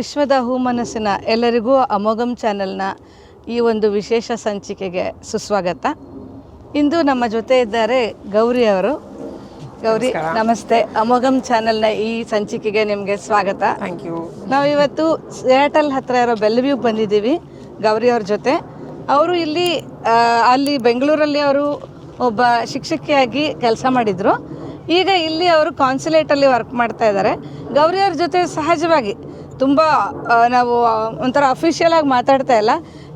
ವಿಶ್ವದ ಹೂಮನಸ್ಸಿನ ಎಲ್ಲರಿಗೂ ಅಮೋಘಂ ಚಾನೆಲ್ನ ಈ ಒಂದು ವಿಶೇಷ ಸಂಚಿಕೆಗೆ ಸುಸ್ವಾಗತ. ಇಂದು ನಮ್ಮ ಜೊತೆ ಇದ್ದಾರೆ ಗೌರಿ ಅವರು. ಗೌರಿ ನಮಸ್ತೆ. ಅಮೋಘಂ ಚಾನೆಲ್ನ ಈ ಸಂಚಿಕೆಗೆ ನಿಮಗೆ ಸ್ವಾಗತ. ಥ್ಯಾಂಕ್ ಯು ನಾವು ಇವತ್ತು ಸಿಯಾಟಲ್ ಹತ್ರ ಇರೋ ಬೆಲ್ವ್ಯೂ ಬಂದಿದ್ದೀವಿ ಗೌರಿ ಅವ್ರ ಜೊತೆ. ಅವರು ಇಲ್ಲಿ ಅಲ್ಲಿ ಬೆಂಗಳೂರಲ್ಲಿ ಅವರು ಒಬ್ಬ ಶಿಕ್ಷಕಿಯಾಗಿ ಕೆಲಸ ಮಾಡಿದರು. ಈಗ ಇಲ್ಲಿ ಅವರು ಕಾನ್ಸುಲೇಟಲ್ಲಿ ವರ್ಕ್ ಮಾಡ್ತಾ ಇದ್ದಾರೆ. ಗೌರಿ ಅವ್ರ ಜೊತೆ ಸಹಜವಾಗಿ ತುಂಬ ನಾವು ಒಂಥರ ಅಫಿಷಿಯಲಾಗಿ ಮಾತಾಡ್ತಾ ಇಲ್ಲ.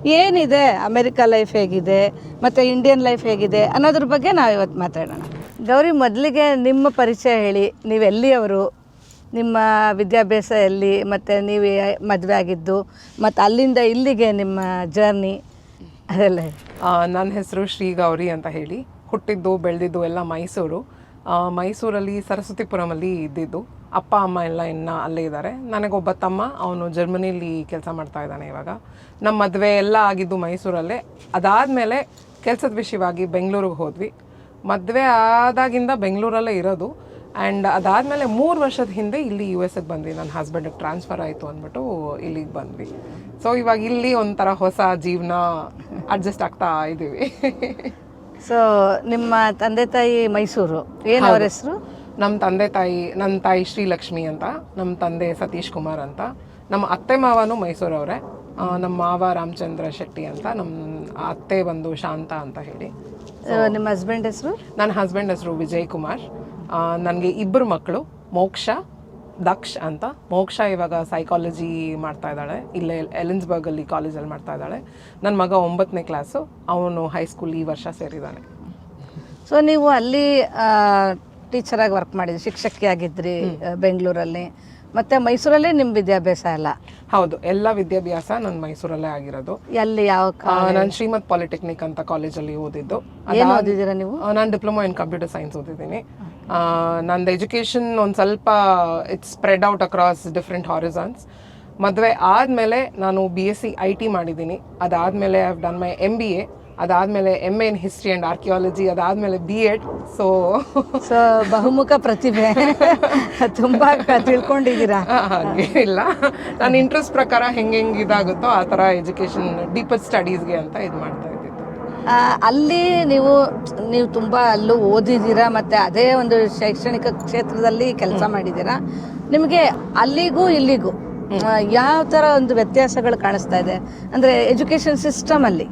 ಏನಿದೆ? ಅಮೆರಿಕ ಲೈಫ್ ಹೇಗಿದೆ? ಮತ್ತು ಇಂಡಿಯನ್ ಲೈಫ್ ಹೇಗಿದೆ? ಅನ್ನೋದ್ರ ಬಗ್ಗೆ ನಾವು ಇವತ್ತು ಮಾತಾಡೋಣ. ಗೌರಿ ಮೊದಲಿಗೆ ನಿಮ್ಮ ಪರಿಚಯ ಹೇಳಿ. ನೀವೆಲ್ಲಿಯವರು ನಿಮ್ಮ ವಿದ್ಯಾಭ್ಯಾಸ ಎಲ್ಲಿ? ಮತ್ತು ನೀವು ಮದುವೆ ಆಗಿದ್ದು ಮತ್ತು ಅಲ್ಲಿಂದ ಇಲ್ಲಿಗೆ ನಿಮ್ಮ ಜರ್ನಿ ಅದೆಲ್ಲ. ನನ್ನ ಹೆಸರು ಶ್ರೀ ಗೌರಿ ಅಂತ ಹೇಳಿ. ಹುಟ್ಟಿದ್ದು ಬೆಳೆದಿದ್ದು ಎಲ್ಲ ಮೈಸೂರು. ಮೈಸೂರಲ್ಲಿ ಸರಸ್ವತಿಪುರಮಲ್ಲಿ ಇದ್ದಿದ್ದು. ಅಪ್ಪ ಅಮ್ಮ ಎಲ್ಲ ಇನ್ನು ಅಲ್ಲೇ ಇದ್ದಾರೆ ನನಗೊಬ್ಬ ತಮ್ಮ ಅವನು ಜರ್ಮನಿಲಿ ಕೆಲಸ ಮಾಡ್ತಾ ಇದ್ದಾನೆ ಇವಾಗ. ನಮ್ಮ ಮದುವೆ ಎಲ್ಲ ಆಗಿದ್ದು ಮೈಸೂರಲ್ಲೇ. ಅದಾದಮೇಲೆ ಕೆಲಸದ ವಿಷಯವಾಗಿ ಬೆಂಗಳೂರಿಗೆ ಹೋದ್ವಿ. ಮದುವೆ ಆದಾಗಿಂದ ಬೆಂಗಳೂರಲ್ಲೇ ಇರೋದು. ಆ್ಯಂಡ್ ಅದಾದಮೇಲೆ ಮೂರು ವರ್ಷದ ಹಿಂದೆ ಇಲ್ಲಿ ಯು ಎಸ್ಗೆ ಬಂದ್ವಿ. ನನ್ನ ಹಸ್ಬೆಂಡಿಗೆ ಟ್ರಾನ್ಸ್ಫರ್ ಆಯಿತು ಅಂದ್ಬಿಟ್ಟು ಇಲ್ಲಿಗೆ ಬಂದ್ವಿ. ಸೊ ಇವಾಗ ಇಲ್ಲಿ ಒಂಥರ ಹೊಸ ಜೀವನ ಅಡ್ಜಸ್ಟ್ ಆಗ್ತಾ ಇದ್ದೀವಿ ಸೊ ನಿಮ್ಮ ತಂದೆ ತಾಯಿ ಮೈಸೂರು. ಏನು ಅವ್ರ ಹೆಸರು? ನಮ್ಮ ತಂದೆ ತಾಯಿ ನನ್ನ ತಾಯಿ ಶ್ರೀಲಕ್ಷ್ಮಿ ಅಂತ ನಮ್ಮ ತಂದೆ ಸತೀಶ್ ಕುಮಾರ್ ಅಂತ ನಮ್ಮ ಅತ್ತೆ ಮಾವನು ಮೈಸೂರವರೇ ಅವರೇ ನಮ್ಮ ಮಾವ ರಾಮಚಂದ್ರ ಶೆಟ್ಟಿ ಅಂತ ನಮ್ಮ ಅತ್ತೆ ಬಂದು ಶಾಂತ ಅಂತ ಹೇಳಿ. ನಿಮ್ಮ ಹಸ್ಬೆಂಡ್ ಹೆಸರು? ನನ್ನ ಹಸ್ಬೆಂಡ್ ಹೆಸರು ವಿಜಯ್ ಕುಮಾರ್. ನನಗೆ ಇಬ್ಬರು ಮಕ್ಕಳು ಮೋಕ್ಷ ದಕ್ಷ್ ಅಂತ. ಮೋಕ್ಷ ಇವಾಗ ಸೈಕಾಲಜಿ ಮಾಡ್ತಾ ಇದ್ದಾಳೆ. ಇಲ್ಲೇ ಎಲಿನ್ಸ್ಬರ್ಗಲ್ಲಿ ಕಾಲೇಜಲ್ಲಿ ಮಾಡ್ತಾ ಇದ್ದಾಳೆ. ನನ್ನ ಮಗ ಒಂಬತ್ತನೇ ಕ್ಲಾಸು ಅವನು ಹೈಸ್ಕೂಲ್ ಈ ವರ್ಷ ಸೇರಿದ್ದಾನೆ. ಸೊ ನೀವು ಅಲ್ಲಿ ಟೀಚರಾಗಿ ವರ್ಕ್ ಮಾಡಿದ್ರಿ ಶಿಕ್ಷಕಿಯಾಗಿದ್ರಿ ಆಗಿದ್ರಿ ಬೆಂಗಳೂರಲ್ಲಿ. ಮತ್ತೆ ಮೈಸೂರಲ್ಲೇ ನಿಮ್ಮ ವಿದ್ಯಾಭ್ಯಾಸ ಎಲ್ಲ? ಹೌದು ಎಲ್ಲ ವಿದ್ಯಾಭ್ಯಾಸ ನನ್ನ ಮೈಸೂರಲ್ಲೇ ಆಗಿರೋದು. ಎಲ್ಲಿ ಯಾವ ನಾನು ಶ್ರೀಮತ್ ಪಾಲಿಟೆಕ್ನಿಕ್ ಅಂತ ಕಾಲೇಜಲ್ಲಿ ಓದಿದ್ದು. ಏನು ಓದಿದ್ದೀರಾ ನೀವು? ನಾನು ಡಿಪ್ಲೊಮಾ ಇನ್ ಕಂಪ್ಯೂಟರ್ ಸೈನ್ಸ್ ಓದಿದ್ದೀನಿ. ನಂದು ಎಜುಕೇಷನ್ ಒಂದು ಸ್ವಲ್ಪ it's spread out across different horizons ಮದುವೆ ಆದಮೇಲೆ ನಾನು B S C I T ಮಾಡಿದ್ದೀನಿ. ಅದಾದಮೇಲೆ I have done my M B A ಅದಾದಮೇಲೆ M A in history and archaeology ಅದಾದಮೇಲೆ ಬಿ ಎಡ್ ಸೊ ಸೊ ಬಹುಮುಖ ಪ್ರತಿಭೆ. ತುಂಬ ತಿಳ್ಕೊಂಡಿದ್ದೀರಾ? ಹಾಗೆ ಇಲ್ಲ. ನನ್ನ ಇಂಟ್ರೆಸ್ಟ್ ಪ್ರಕಾರ ಹೆಂಗೆ ಹೆಂಗೆ ಇದಾಗುತ್ತೋ ಆ ಥರ ಎಜುಕೇಷನ್ ಡೀಪರ್ ಸ್ಟಡೀಸ್ಗೆ ಅಂತ ಇದು ಮಾಡ್ತಾ ಇದ್ದೆ ಅಲ್ಲಿ ನೀವು ನೀವು ತುಂಬ ಅಲ್ಲೂ ಓದಿದ್ದೀರಾ ಮತ್ತು ಅದೇ ಒಂದು ಶೈಕ್ಷಣಿಕ ಕ್ಷೇತ್ರದಲ್ಲಿ ಕೆಲಸ ಮಾಡಿದ್ದೀರಾ? ನಿಮಗೆ ಅಲ್ಲಿಗೂ ಇಲ್ಲಿಗೂ ಯಾವ ಥರ ಒಂದು ವ್ಯತ್ಯಾಸಗಳು ಕಾಣಿಸ್ತಾ ಇದೆ? ಅಂದರೆ ಎಜುಕೇಷನ್ ಸಿಸ್ಟಮಲ್ಲಿ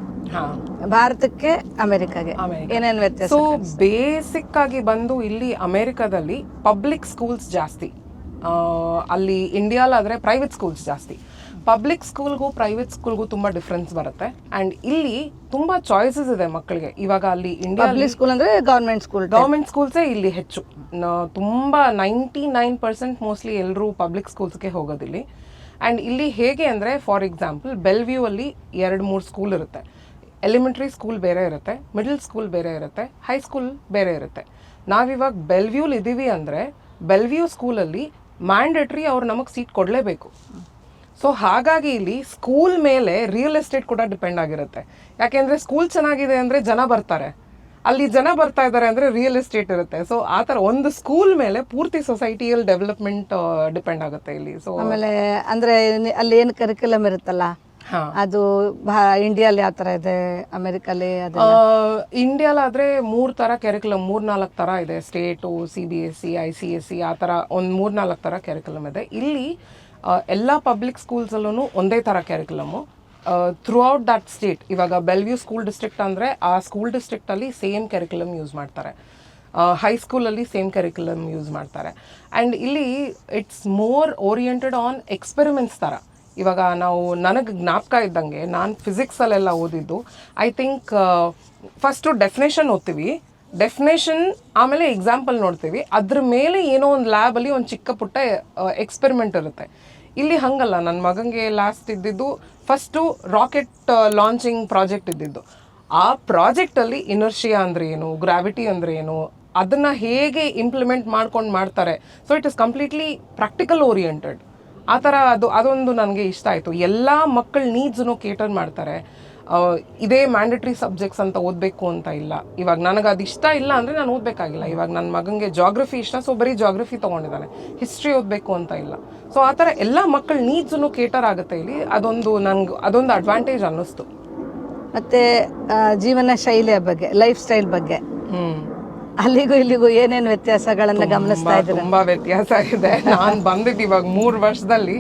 ಭಾರತಕ್ಕೆ ಅಮೆರಿಕಾಗೆ. ಅಮೆರಿಕ. ಏನೇನು ವ್ಯತ್ಯಾಸ ಸೊ ಬೇಸಿಕ್ ಆಗಿ ಬಂದು ಇಲ್ಲಿ ಅಮೆರಿಕದಲ್ಲಿ ಪಬ್ಲಿಕ್ ಸ್ಕೂಲ್ಸ್ ಜಾಸ್ತಿ. ಅಲ್ಲಿ ಇಂಡಿಯಾಲಾದರೆ ಪ್ರೈವೇಟ್ ಸ್ಕೂಲ್ಸ್ ಜಾಸ್ತಿ. ಪಬ್ಲಿಕ್ ಸ್ಕೂಲ್ಗೂ ಪ್ರೈವೇಟ್ ಸ್ಕೂಲ್ಗೂ ತುಂಬಾ ಡಿಫ್ರೆನ್ಸ್ ಬರುತ್ತೆ. ಅಂಡ್ ಇಲ್ಲಿ ತುಂಬಾ ಚಾಯ್ಸಸ್ ಇದೆ ಮಕ್ಕಳಿಗೆ. ಇವಾಗ ಅಲ್ಲಿ ಇಂಡಿಯಾ ಪಬ್ಲಿಕ್ ಸ್ಕೂಲ್ ಅಂದರೆ ಗೌರ್ಮೆಂಟ್ ಸ್ಕೂಲ್ ಗೌರ್ಮೆಂಟ್ ಸ್ಕೂಲ್ಸೇ ಇಲ್ಲಿ ಹೆಚ್ಚು. ತುಂಬ ತುಂಬಾ ನೈಂಟಿ ನೈನ್ ಪರ್ಸೆಂಟ್ ಮೋಸ್ಟ್ಲಿ ಎಲ್ಲರೂ ಪಬ್ಲಿಕ್ ಸ್ಕೂಲ್ಸ್ಗೆ ಹೋಗೋದಿಲ್ಲಿ. ಆ್ಯಂಡ್ ಇಲ್ಲಿ ಹೇಗೆ ಅಂದರೆ ಫಾರ್ ಎಕ್ಸಾಂಪಲ್ ಬೆಲ್ವ್ಯೂ ಅಲ್ಲಿ ಎರಡು ಮೂರು ಸ್ಕೂಲ್ ಇರುತ್ತೆ. ಎಲಿಮೆಂಟ್ರಿ ಸ್ಕೂಲ್ ಬೇರೆ ಇರುತ್ತೆ ಮಿಡಲ್ ಸ್ಕೂಲ್ ಬೇರೆ ಇರುತ್ತೆ ಹೈಸ್ಕೂಲ್ ಬೇರೆ ಇರುತ್ತೆ. ನಾವಿವಾಗ ಬೆಲ್ವ್ಯೂಲ್ ಇದ್ದೀವಿ ಅಂದರೆ ಬೆಲ್ವ್ಯೂ ಸ್ಕೂಲಲ್ಲಿ ಮ್ಯಾಂಡೇಟ್ರಿ ಅವ್ರು ನಮಗೆ ಸೀಟ್ ಕೊಡಲೇಬೇಕು. ಸೊ ಹಾಗಾಗಿ ಇಲ್ಲಿ ಸ್ಕೂಲ್ ಮೇಲೆ ರಿಯಲ್ ಎಸ್ಟೇಟ್ ಕೂಡ ಡಿಪೆಂಡ್ ಆಗಿರುತ್ತೆ. ಯಾಕೆಂದರೆ ಸ್ಕೂಲ್ ಚೆನ್ನಾಗಿದೆ ಅಂದರೆ ಜನ ಬರ್ತಾರೆ. ಅಲ್ಲಿ ಜನ ಬರ್ತಾ ಇದ್ದಾರೆ ಅಂದರೆ ರಿಯಲ್ ಎಸ್ಟೇಟ್ ಇರುತ್ತೆ. ಸೊ ಆ ಥರ ಒಂದು ಸ್ಕೂಲ್ ಮೇಲೆ ಪೂರ್ತಿ ಸೊಸೈಟಿಯಲ್ಲಿ ಡೆವಲಪ್ಮೆಂಟ್ ಡಿಪೆಂಡ್ ಆಗುತ್ತೆ ಇಲ್ಲಿ. ಸೊ ಆಮೇಲೆ ಅಂದರೆ ಅಲ್ಲಿ ಏನು ಕರಿಕ್ಯುಲಮ್ ಇರುತ್ತಲ್ಲ? ಹಾ ಅದು ಇಂಡಿಯಾ ಇಂಡಿಯಲ್ಲಿ ಯಾವ ತರ ಇದೆ ಅಮೆರಿಕಲ್ಲಿ ಅದು ಇಂಡಿಯಾಲಾದ್ರೆ ಮೂರ್ ತರ ಕೆರಿಕುಲಮ್ ಮೂರ್ ನಾಲ್ಕು ತರ ಇದೆ state C B S C I C S C ಆ ತರ ಒಂದ್ ಮೂರ್ ನಾಲ್ಕು ತರ ಕೆರಿಕುಲಮ್ ಇದೆ. ಇಲ್ಲಿ ಎಲ್ಲಾ ಪಬ್ಲಿಕ್ ಸ್ಕೂಲ್ಸಲ್ಲೂ ಒಂದೇ ತರ curriculum through out that state ಇವಾಗ ಬೆಲ್ವ್ಯೂ ಸ್ಕೂಲ್ ಡಿಸ್ಟ್ರಿಕ್ಟ್ ಅಂದ್ರೆ ಆ ಸ್ಕೂಲ್ ಡಿಸ್ಟ್ರಿಕ್ಟಲ್ಲಿ ಸೇಮ್ ಕೆರಿಕುಲಮ್ ಯೂಸ್ ಮಾಡ್ತಾರೆ. ಹೈಸ್ಕೂಲಲ್ಲಿ ಸೇಮ್ ಕೆರಿಕುಲಮ್ ಯೂಸ್ ಮಾಡ್ತಾರೆ. ಆ್ಯಂಡ್ ಇಲ್ಲಿ it's more oriented on experiments ಥರ ಇವಾಗ ನಾವು ನನಗೆ ಜ್ಞಾಪಕ ಇದ್ದಂಗೆ ನಾನು ಫಿಸಿಕ್ಸಲ್ಲೆಲ್ಲ ಓದಿದ್ದು ಐ ಥಿಂಕ್ ಫಸ್ಟು ಡೆಫಿನೇಷನ್ ಓದ್ತೀವಿ. ಡೆಫಿನೇಷನ್ ಆಮೇಲೆ ಎಕ್ಸಾಂಪಲ್ ನೋಡ್ತೀವಿ. ಅದ್ರ ಮೇಲೆ ಏನೋ ಒಂದು ಲ್ಯಾಬಲ್ಲಿ ಒಂದು ಚಿಕ್ಕ ಪುಟ್ಟ ಎಕ್ಸ್ಪೆರಿಮೆಂಟ್ ಇರುತ್ತೆ. ಇಲ್ಲಿ ಹಂಗಲ್ಲ ನನ್ನ ಮಗನಿಗೆ ಲಾಸ್ಟ್ ಇದ್ದಿದ್ದು ಫಸ್ಟು ರಾಕೆಟ್ ಲಾಂಚಿಂಗ್ ಪ್ರಾಜೆಕ್ಟ್ ಇದ್ದಿದ್ದು. ಆ ಪ್ರಾಜೆಕ್ಟಲ್ಲಿ ಇನರ್ಷಿಯಾ ಅಂದರೆ ಏನು ಗ್ರಾವಿಟಿ ಅಂದರೆ ಏನು, ಅದನ್ನು ಹೇಗೆ ಇಂಪ್ಲಿಮೆಂಟ್ ಮಾಡ್ಕೊಂಡು ಮಾಡ್ತಾರೆ. So it is completely practical oriented ಆ ಥರ ಅದು ಅದೊಂದು ನನಗೆ ಇಷ್ಟ ಆಯಿತು. ಎಲ್ಲ ಮಕ್ಕಳ ನೀಡ್ಸನ್ನು ಕೇಟರ್ ಮಾಡ್ತಾರೆ. ಇದೇ ಮ್ಯಾಂಡೇಟ್ರಿ ಸಬ್ಜೆಕ್ಟ್ಸ್ ಅಂತ ಓದಬೇಕು ಅಂತ ಇಲ್ಲ. ಇವಾಗ ನನಗೆ ಅದು ಇಷ್ಟ ಇಲ್ಲ ಅಂದರೆ ನಾನು ಓದಬೇಕಾಗಿಲ್ಲ. ಇವಾಗ ನನ್ನ ಮಗನಿಗೆ ಜಾಗ್ರಫಿ ಇಷ್ಟ ಸೊ ಬರೀ ಜಾಗ್ರಫಿ ತೊಗೊಂಡಿದ್ದಾನೆ. ಹಿಸ್ಟ್ರಿ ಓದಬೇಕು ಅಂತ ಇಲ್ಲ. ಸೊ ಆ ಥರ ಎಲ್ಲ ಮಕ್ಕಳ ನೀಡ್ಸನ್ನು ಕೇಟರ್ ಆಗುತ್ತೆ ಇಲ್ಲಿ. ಅದೊಂದು ನನಗೆ ಅದೊಂದು ಅಡ್ವಾಂಟೇಜ್ ಅನ್ನಿಸ್ತು. ಮತ್ತು ಜೀವನ ಶೈಲಿಯ ಬಗ್ಗೆ ಲೈಫ್ ಸ್ಟೈಲ್ ಬಗ್ಗೆ. ಹ್ಞೂ ಅಲ್ಲಿಗೂ ಇಲ್ಲಿಗೂ ಏನೇನು ವ್ಯತ್ಯಾಸಗಳನ್ನು ಗಮನಿಸ್ತಾ ಇದ್ದೀರಾ? ತುಂಬಾ ವ್ಯತ್ಯಾಸ ಇದೆ. ನಾನು ಬಂದಿದ್ದು ಇವಾಗ ಮೂರು ವರ್ಷದಲ್ಲಿ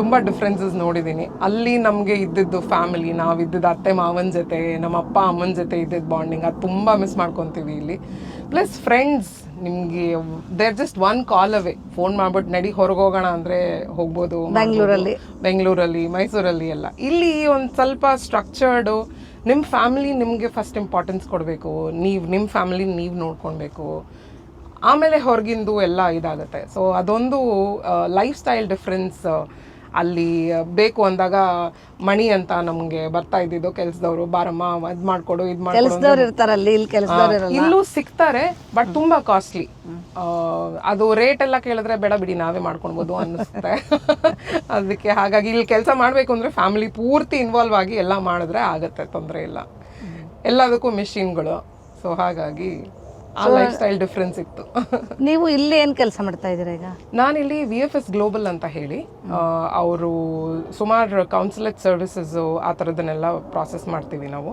ತುಂಬಾ ಡಿಫ್ರೆನ್ಸಸ್ ನೋಡಿದ್ದೀನಿ ಅಲ್ಲಿ ನಮಗೆ ಇದ್ದಿದ್ದು ಫ್ಯಾಮಿಲಿ ನಾವು ಇದ್ದಿದ್ದು ಅತ್ತೆ ಮಾವನ ಜೊತೆ ನಮ್ಮ ಅಪ್ಪ ಅಮ್ಮನ ಜೊತೆ ಇದ್ದಿದ್ದು ಬಾಂಡಿಂಗ್ ಅದು ತುಂಬಾ ಮಿಸ್ ಮಾಡ್ಕೊತೀವಿ ಇಲ್ಲಿ. ಪ್ಲಸ್ ಫ್ರೆಂಡ್ಸ್ ನಿಮಗೆ there just one call away phone ಮಾಡ್ಬಿಟ್ಟು ನಡಿ ಹೊರಗೆ ಹೋಗೋಣ ಅಂದರೆ ಹೋಗ್ಬೋದು ಬೆಂಗಳೂರಲ್ಲಿ. ಬೆಂಗಳೂರಲ್ಲಿ ಮೈಸೂರಲ್ಲಿ ಎಲ್ಲ. ಇಲ್ಲಿ ಒಂದು ಸ್ವಲ್ಪ ಸ್ಟ್ರಕ್ಚರ್ಡು ನಿಮ್ಮ ಫ್ಯಾಮಿಲಿ ನಿಮಗೆ ಫಸ್ಟ್ ಇಂಪಾರ್ಟೆನ್ಸ್ ಕೊಡಬೇಕು. ನೀವು ನಿಮ್ಮ ಫ್ಯಾಮಿಲಿ ನೀವು ನೋಡ್ಕೊಳ್ಬೇಕು. ಆಮೇಲೆ ಹೊರಗಿಂದು ಎಲ್ಲ ಇದಾಗುತ್ತೆ. ಸೊ ಅದೊಂದು ಲೈಫ್ ಸ್ಟೈಲ್ ಡಿಫ್ರೆನ್ಸ್ ಅಲ್ಲಿ ಬೇಕು ಅಂದಾಗ ಮಣಿ ಅಂತ ನಮಗೆ ಬರ್ತಾ ಇದ್ದಿದ್ದು ಕೆಲಸದವರು ಬಾರಮ್ಮ ಇದ್ ಮಾಡ್ಕೊಡು ಇದ್ ಮಾಡ್ಕೊಡು ಅಂತ ಕೆಲಸದವ್ರು ಇರ್ತಾರಲ್ಲಿ ಇಲ್ಲಿ ಕೆಲಸದವ್ರು ಇರಲ್ಲ. ಇಲ್ಲೂ ಸಿಗ್ತಾರೆ ಬಟ್ ತುಂಬಾ ಕಾಸ್ಟ್ಲಿ ಅದು ರೇಟ್ ಎಲ್ಲ ಕೇಳಿದ್ರೆ ಬೇಡ ಬಿಡಿ ನಾವೇ ಮಾಡ್ಕೊಳ್ಬೋದು ಅನ್ನಿಸುತ್ತೆ. ಅದಕ್ಕೆ ಹಾಗಾಗಿ ಇಲ್ಲಿ ಕೆಲಸ ಮಾಡಬೇಕು ಅಂದ್ರೆ ಫ್ಯಾಮಿಲಿ ಪೂರ್ತಿ ಇನ್ವಾಲ್ವ್ ಆಗಿ ಎಲ್ಲ ಮಾಡಿದ್ರೆ ಆಗತ್ತೆ ತೊಂದರೆ ಇಲ್ಲ. ಎಲ್ಲದಕ್ಕೂ ಮೆಷಿನ್ಗಳು ಸೊ ಹಾಗಾಗಿ ಆ ಲೈಫ್ ಸ್ಟೈಲ್ ಡಿಫ್ರೆನ್ಸ್ ಇತ್ತು. ನೀವು ಇಲ್ಲಿ ಏನು ಕೆಲಸ ಮಾಡ್ತಾ ಇದ್ದೀರಾ ಈಗ? ನಾನಿಲ್ಲಿ ವಿ ಎಫ್ ಎಸ್ ಗ್ಲೋಬಲ್ ಅಂತ ಹೇಳಿ ಅವರು ಸುಮಾರು ಕೌನ್ಸಿಲೆಟ್ ಸರ್ವಿಸಸ್ ಆ ಥರದನ್ನೆಲ್ಲ ಪ್ರಾಸೆಸ್ ಮಾಡ್ತೀವಿ ನಾವು.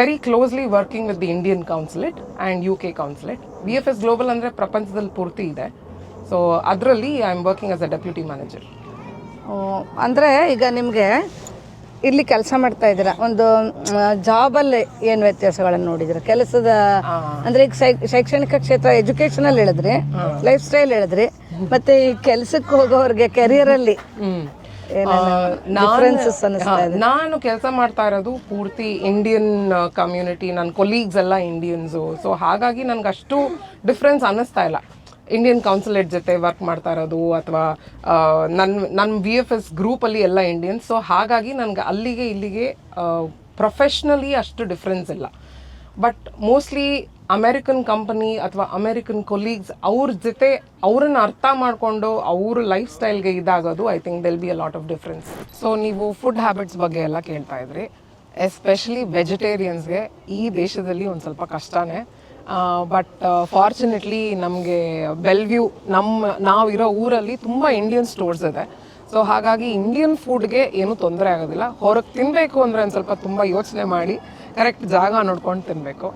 Very closely working with the Indian consulate and U K consulate V F S global ಅಂದರೆ ಪ್ರಪಂಚದಲ್ಲಿ ಪೂರ್ತಿ ಇದೆ. ಸೊ ಅದರಲ್ಲಿ I am working as a deputy manager ಅಂದರೆ ಅಂದ್ರೆ ಈಗ ನಿಮಗೆ ಇಲ್ಲಿ ಕೆಲಸ ಮಾಡ್ತಾ ಇದ್ದೀರಾ? ಒಂದು ಜಾಬಲ್ಲಿ ಏನು ವ್ಯತ್ಯಾಸಗಳನ್ನು ನೋಡಿದ್ರ ಕೆಲಸದ ಅಂದ್ರೆ ಈಗ ಶೈಕ್ಷಣಿಕ ಕ್ಷೇತ್ರ ಎಜುಕೇಶನಲ್ಲಿ ಹೇಳಿದ್ರಿ ಲೈಫ್ ಸ್ಟೈಲ್ ಹೇಳಿದ್ರಿ ಮತ್ತೆ ಈ ಕೆಲಸಕ್ಕೆ ಹೋಗೋರಿಗೆ ಕೆರಿಯರ್ ಅಲ್ಲಿ ಡಿಫ್ರೆನ್ಸಸ್ ಅನ್ನಿಸ್ತಾ ಇದೆ? ನಾನು ಕೆಲಸ ಮಾಡ್ತಾ ಇರೋದು ಪೂರ್ತಿ ಇಂಡಿಯನ್ ಕಮ್ಯುನಿಟಿ ನನ್ನ ಕೊಲೀಗ್ಸ್ ಎಲ್ಲ ಇಂಡಿಯನ್ಸು ಸೊ ಹಾಗಾಗಿ ನನಗೆ ಅಷ್ಟು ಡಿಫ್ರೆನ್ಸ್ ಅನ್ನಿಸ್ತಾ ಇಲ್ಲ. ಇಂಡಿಯನ್ ಕೌನ್ಸಿಲೇಟ್ ಜೊತೆ ವರ್ಕ್ ಮಾಡ್ತಾ ಇರೋದು ಅಥವಾ ನನ್ನ ನನ್ನ ವಿ ಎಫ್ ಎಸ್ ಗ್ರೂಪಲ್ಲಿ ಎಲ್ಲ ಇಂಡಿಯನ್ಸ್ ಸೊ ಹಾಗಾಗಿ ನನಗೆ ಅಲ್ಲಿಗೆ ಇಲ್ಲಿಗೆ ಪ್ರೊಫೆಷ್ನಲಿ ಅಷ್ಟು ಡಿಫ್ರೆನ್ಸ್ ಇಲ್ಲ. ಬಟ್ ಮೋಸ್ಟ್ಲಿ ಅಮೇರಿಕನ್ ಕಂಪನಿ ಅಥವಾ ಅಮೇರಿಕನ್ ಕೊಲೀಗ್ಸ್ ಅವ್ರ ಜೊತೆ ಅವ್ರನ್ನ ಅರ್ಥ ಮಾಡಿಕೊಂಡು ಅವ್ರ ಲೈಫ್ ಸ್ಟೈಲ್ಗೆ ಇದಾಗೋದು I think they'll be a lot of difference so ನೀವು ಫುಡ್ ಹ್ಯಾಬಿಟ್ಸ್ ಬಗ್ಗೆ ಎಲ್ಲ ಕೇಳ್ತಾ ಇದ್ರಿ. ಎಸ್ಪೆಷಲಿ ವೆಜಿಟೇರಿಯನ್ಸ್ಗೆ ಈ ದೇಶದಲ್ಲಿ ಒಂದು ಸ್ವಲ್ಪ ಕಷ್ಟನೇ. ಬಟ್ ಫಾರ್ಚುನೇಟ್ಲಿ ನಮಗೆ ಬೆಲ್ವ್ಯೂ ನಮ್ಮ ನಾವಿರೋ ಊರಲ್ಲಿ ತುಂಬ ಇಂಡಿಯನ್ ಸ್ಟೋರ್ಸ್ ಇದೆ. ಸೊ ಹಾಗಾಗಿ ಇಂಡಿಯನ್ ಫುಡ್ಗೆ ಏನೂ ತೊಂದರೆ ಆಗೋದಿಲ್ಲ. ಹೊರಗೆ ತಿನ್ನಬೇಕು ಅಂದರೆ ಒಂದು ಸ್ವಲ್ಪ ತುಂಬ ಯೋಚನೆ ಮಾಡಿ ಕರೆಕ್ಟ್ ಜಾಗ ನೋಡ್ಕೊಂಡು ತಿನ್ನಬೇಕು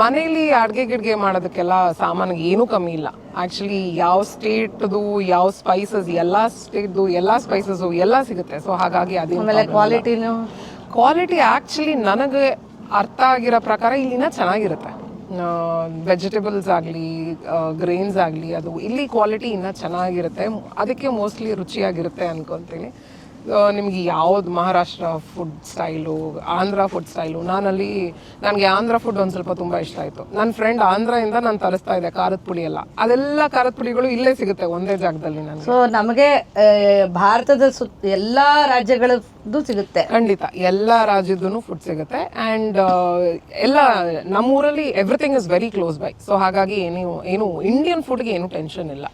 ಮನೇಲಿ ಅಡುಗೆ ಗಿಡ್ಗೆ ಮಾಡೋದಕ್ಕೆಲ್ಲ ಸಾಮಾನು ಏನೂ ಕಮ್ಮಿ ಇಲ್ಲ. ಆ್ಯಕ್ಚುಲಿ ಯಾವ ಸ್ಟೇಟ್ದು ಯಾವ ಸ್ಪೈಸಸ್ ಎಲ್ಲ ಸ್ಟೇಟ್ದು ಎಲ್ಲ ಸ್ಪೈಸಸ್ಸು ಎಲ್ಲ ಸಿಗುತ್ತೆ. ಸೊ ಹಾಗಾಗಿ ಅದೇ ಕ್ವಾಲಿಟಿನು ಕ್ವಾಲಿಟಿ ಆ್ಯಕ್ಚುಲಿ ನನಗೆ ಅರ್ಥ ಆಗಿರೋ ಪ್ರಕಾರ ಇಲ್ಲಿನ ಚೆನ್ನಾಗಿರುತ್ತೆ. ವೆಜಿಟೇಬಲ್ಸ್ ಆಗಲಿ ಗ್ರೇನ್ಸ್ ಆಗಲಿ ಅದು ಇಲ್ಲಿ ಕ್ವಾಲಿಟಿ ಇನ್ನೂ ಚೆನ್ನಾಗಿರುತ್ತೆ. ಅದಕ್ಕೆ ಮೋಸ್ಟ್ಲಿ ರುಚಿಯಾಗಿರುತ್ತೆ ಅನ್ಕೊತೀನಿ. ನಿಮಗೆ ಯಾವ್ದು Maharashtra food style Andhra food style ನಾನಲ್ಲಿ ನನಗೆ ಆಂಧ್ರ ಫುಡ್ ಒಂದು ಸ್ವಲ್ಪ ತುಂಬ ಇಷ್ಟ ಆಯಿತು. ನನ್ನ ಫ್ರೆಂಡ್ ಆಂಧ್ರದಿಂದ ನಾನು ತರಿಸ್ತಾ ಇದ್ದೆ ಖಾರದ ಪುಡಿ ಎಲ್ಲ. ಅದೆಲ್ಲ ಖಾರದ ಪುಡಿಗಳು ಇಲ್ಲೇ ಸಿಗುತ್ತೆ ಒಂದೇ ಜಾಗದಲ್ಲಿ ನಾನು ಸೊ ನಮಗೆ ಭಾರತದ ಸುತ್ತ ಎಲ್ಲ ರಾಜ್ಯಗಳದ್ದು ಸಿಗುತ್ತೆ. ಖಂಡಿತ. ಎಲ್ಲ ರಾಜ್ಯದ್ದು ಫುಡ್ ಸಿಗುತ್ತೆ. ಆ್ಯಂಡ್ ಎಲ್ಲ ನಮ್ಮೂರಲ್ಲಿ everything is very close by so ಹಾಗಾಗಿ ಏನು ಏನು ಇಂಡಿಯನ್ ಫುಡ್ಗೆ ಏನು ಟೆನ್ಷನ್ ಇಲ್ಲ.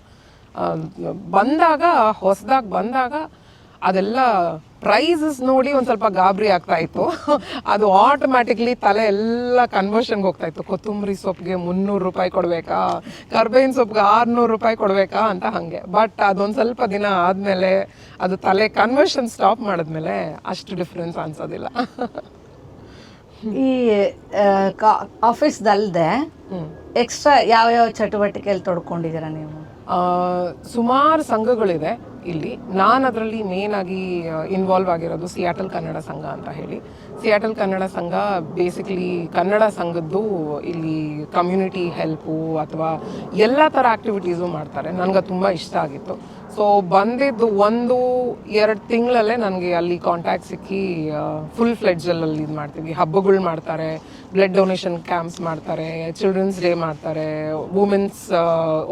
ಬಂದಾಗ ಹೊಸದಾಗಿ ಬಂದಾಗ ಅದೆಲ್ಲ ಪ್ರೈಸಸ್ ನೋಡಿ ಒಂದು ಸ್ವಲ್ಪ ಗಾಬರಿ ಆಗ್ತಾ ಇತ್ತು. ಅದು ಆಟೋಮ್ಯಾಟಿಕ್ಲಿ ತಲೆ ಎಲ್ಲ ಕನ್ವರ್ಷನ್ಗೆ ಹೋಗ್ತಾ ಇತ್ತು. ಕೊತ್ತಂಬರಿ ಸೊಪ್ಪಿಗೆ ಮುನ್ನೂರು ರೂಪಾಯಿ ಕೊಡಬೇಕಾ? ಕರ್ಬೇವಿನ ಸೊಪ್ಪಿಗೆ ಆರುನೂರು ರೂಪಾಯಿ ಕೊಡಬೇಕಾ ಅಂತ ಹಾಗೆ. ಬಟ್ ಅದೊಂದು ಸ್ವಲ್ಪ ದಿನ ಆದಮೇಲೆ ಅದು ತಲೆ ಕನ್ವರ್ಷನ್ ಸ್ಟಾಪ್ ಮಾಡಿದ್ಮೇಲೆ ಅಷ್ಟು ಡಿಫ್ರೆನ್ಸ್ ಅನ್ಸೋದಿಲ್ಲ. ಈ ಆಫೀಸ್ದಲ್ಲದೆ ಎಕ್ಸ್ಟ್ರಾ ಯಾವ ಯಾವ ಚಟುವಟಿಕೆಯಲ್ಲಿ ತೊಡ್ಕೊಂಡಿದ್ದೀರಾ ನೀವು? ಸುಮಾರು ಸಂಘಗಳಿದೆ. ಇಲ್ಲಿ. ನಾನು ಅದರಲ್ಲಿ ಮೇನ್ ಆಗಿ ಇನ್ವಾಲ್ವ್ ಆಗಿರೋದು ಸಿಯಾಟಲ್ ಕನ್ನಡ ಸಂಘ ಅಂತ ಹೇಳಿ. ಸಿಯಾಟಲ್ ಕನ್ನಡ ಸಂಘ ಬೇಸಿಕಲಿ ಕನ್ನಡ ಸಂಘದ್ದು ಇಲ್ಲಿ ಕಮ್ಯುನಿಟಿ ಹೆಲ್ಪು ಅಥವಾ ಎಲ್ಲ ಥರ ಆ್ಯಕ್ಟಿವಿಟೀಸು ಮಾಡ್ತಾರೆ. ನನಗೆ ತುಂಬ ಇಷ್ಟ ಆಗಿತ್ತು. ಸೊ ಬಂದಿದ್ದು ಒಂದು, ಎರಡು ತಿಂಗಳಲ್ಲೇ ನನಗೆ ಅಲ್ಲಿ ಕಾಂಟ್ಯಾಕ್ಟ್ ಸಿಕ್ಕಿ ಫುಲ್ ಫ್ಲೆಡ್ಜಲ್ಲಿ ಇದು ಮಾಡ್ತೀವಿ. ಹಬ್ಬಗಳು ಮಾಡ್ತಾರೆ ಬ್ಲಡ್ ಡೊನೇಷನ್ ಕ್ಯಾಂಪ್ಸ್ ಮಾಡ್ತಾರೆ ಚಿಲ್ಡ್ರನ್ಸ್ ಡೇ ಮಾಡ್ತಾರೆ ವುಮೆನ್ಸ್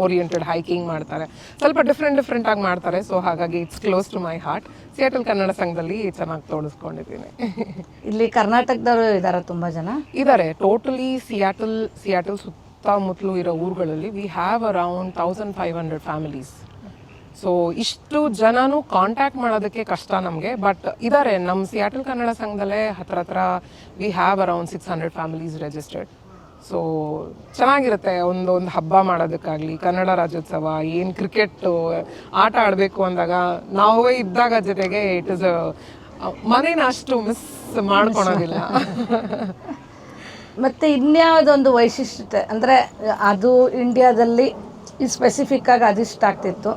ಓರಿಯೆಂಟೆಡ್ ಹೈಕಿಂಗ್ ಮಾಡ್ತಾರೆ. ಸ್ವಲ್ಪ ಡಿಫ್ರೆಂಟ್ ಡಿಫ್ರೆಂಟಾಗಿ ಮಾಡ್ತಾರೆ. ಸೊ ಹಾಗಾಗಿ it's close to my heart Seattle Kannada ಸಂಘದಲ್ಲಿ ಚೆನ್ನಾಗಿ ತೋಡಿಸ್ಕೊಂಡಿದ್ದೀನಿ. ಇಲ್ಲಿ ಕರ್ನಾಟಕದವರು ಇದ್ದಾರೆ ತುಂಬಾ ಜನ? ಇದ್ದಾರೆ ಟೋಟಲಿ ಸಿಯಾಟಲ್ ಸಿಯಾಟಲ್ ಸುತ್ತಮುತ್ತಲು ಇರೋ ಊರುಗಳಲ್ಲಿ we have around thousand five hundred families so ಇಷ್ಟು ಜನನು ಕಾಂಟ್ಯಾಕ್ಟ್ ಮಾಡೋದಕ್ಕೆ ಕಷ್ಟ ನಮಗೆ ಬಟ್ ಇದಾರೆ ನಮ್ಮ ಸಿಯಾಟಲ್ ಕನ್ನಡ ಸಂಘದಲ್ಲೇ ಹತ್ರ ಹತ್ರ we have around six hundred families registered so ಚೆನ್ನಾಗಿರುತ್ತೆ ಒಂದು ಒಂದು ಹಬ್ಬ ಮಾಡೋದಕ್ಕಾಗಲಿ ಕನ್ನಡ ರಾಜ್ಯೋತ್ಸವ ಏನು ಕ್ರಿಕೆಟ್ ಆಟ ಆಡಬೇಕು ಅಂದಾಗ ನಾವೇ ಇದ್ದಾಗ ಜೊತೆಗೆ ಇಟ್ ಇಸ್ ಮನೇನ ಅಷ್ಟು ಮಿಸ್ ಮಾಡ್ಕೊಳೋದಿಲ್ಲ. ಮತ್ತು ಇನ್ಯಾವುದೊಂದು ವೈಶಿಷ್ಟ್ಯತೆ? ಅಂದರೆ ಅದು ಇಂಡಿಯಾದಲ್ಲಿ ಈ ಸ್ಪೆಸಿಫಿಕ್ ಆಗಿ ಅದಿಷ್ಟ ಆಗ್ತಿತ್ತು.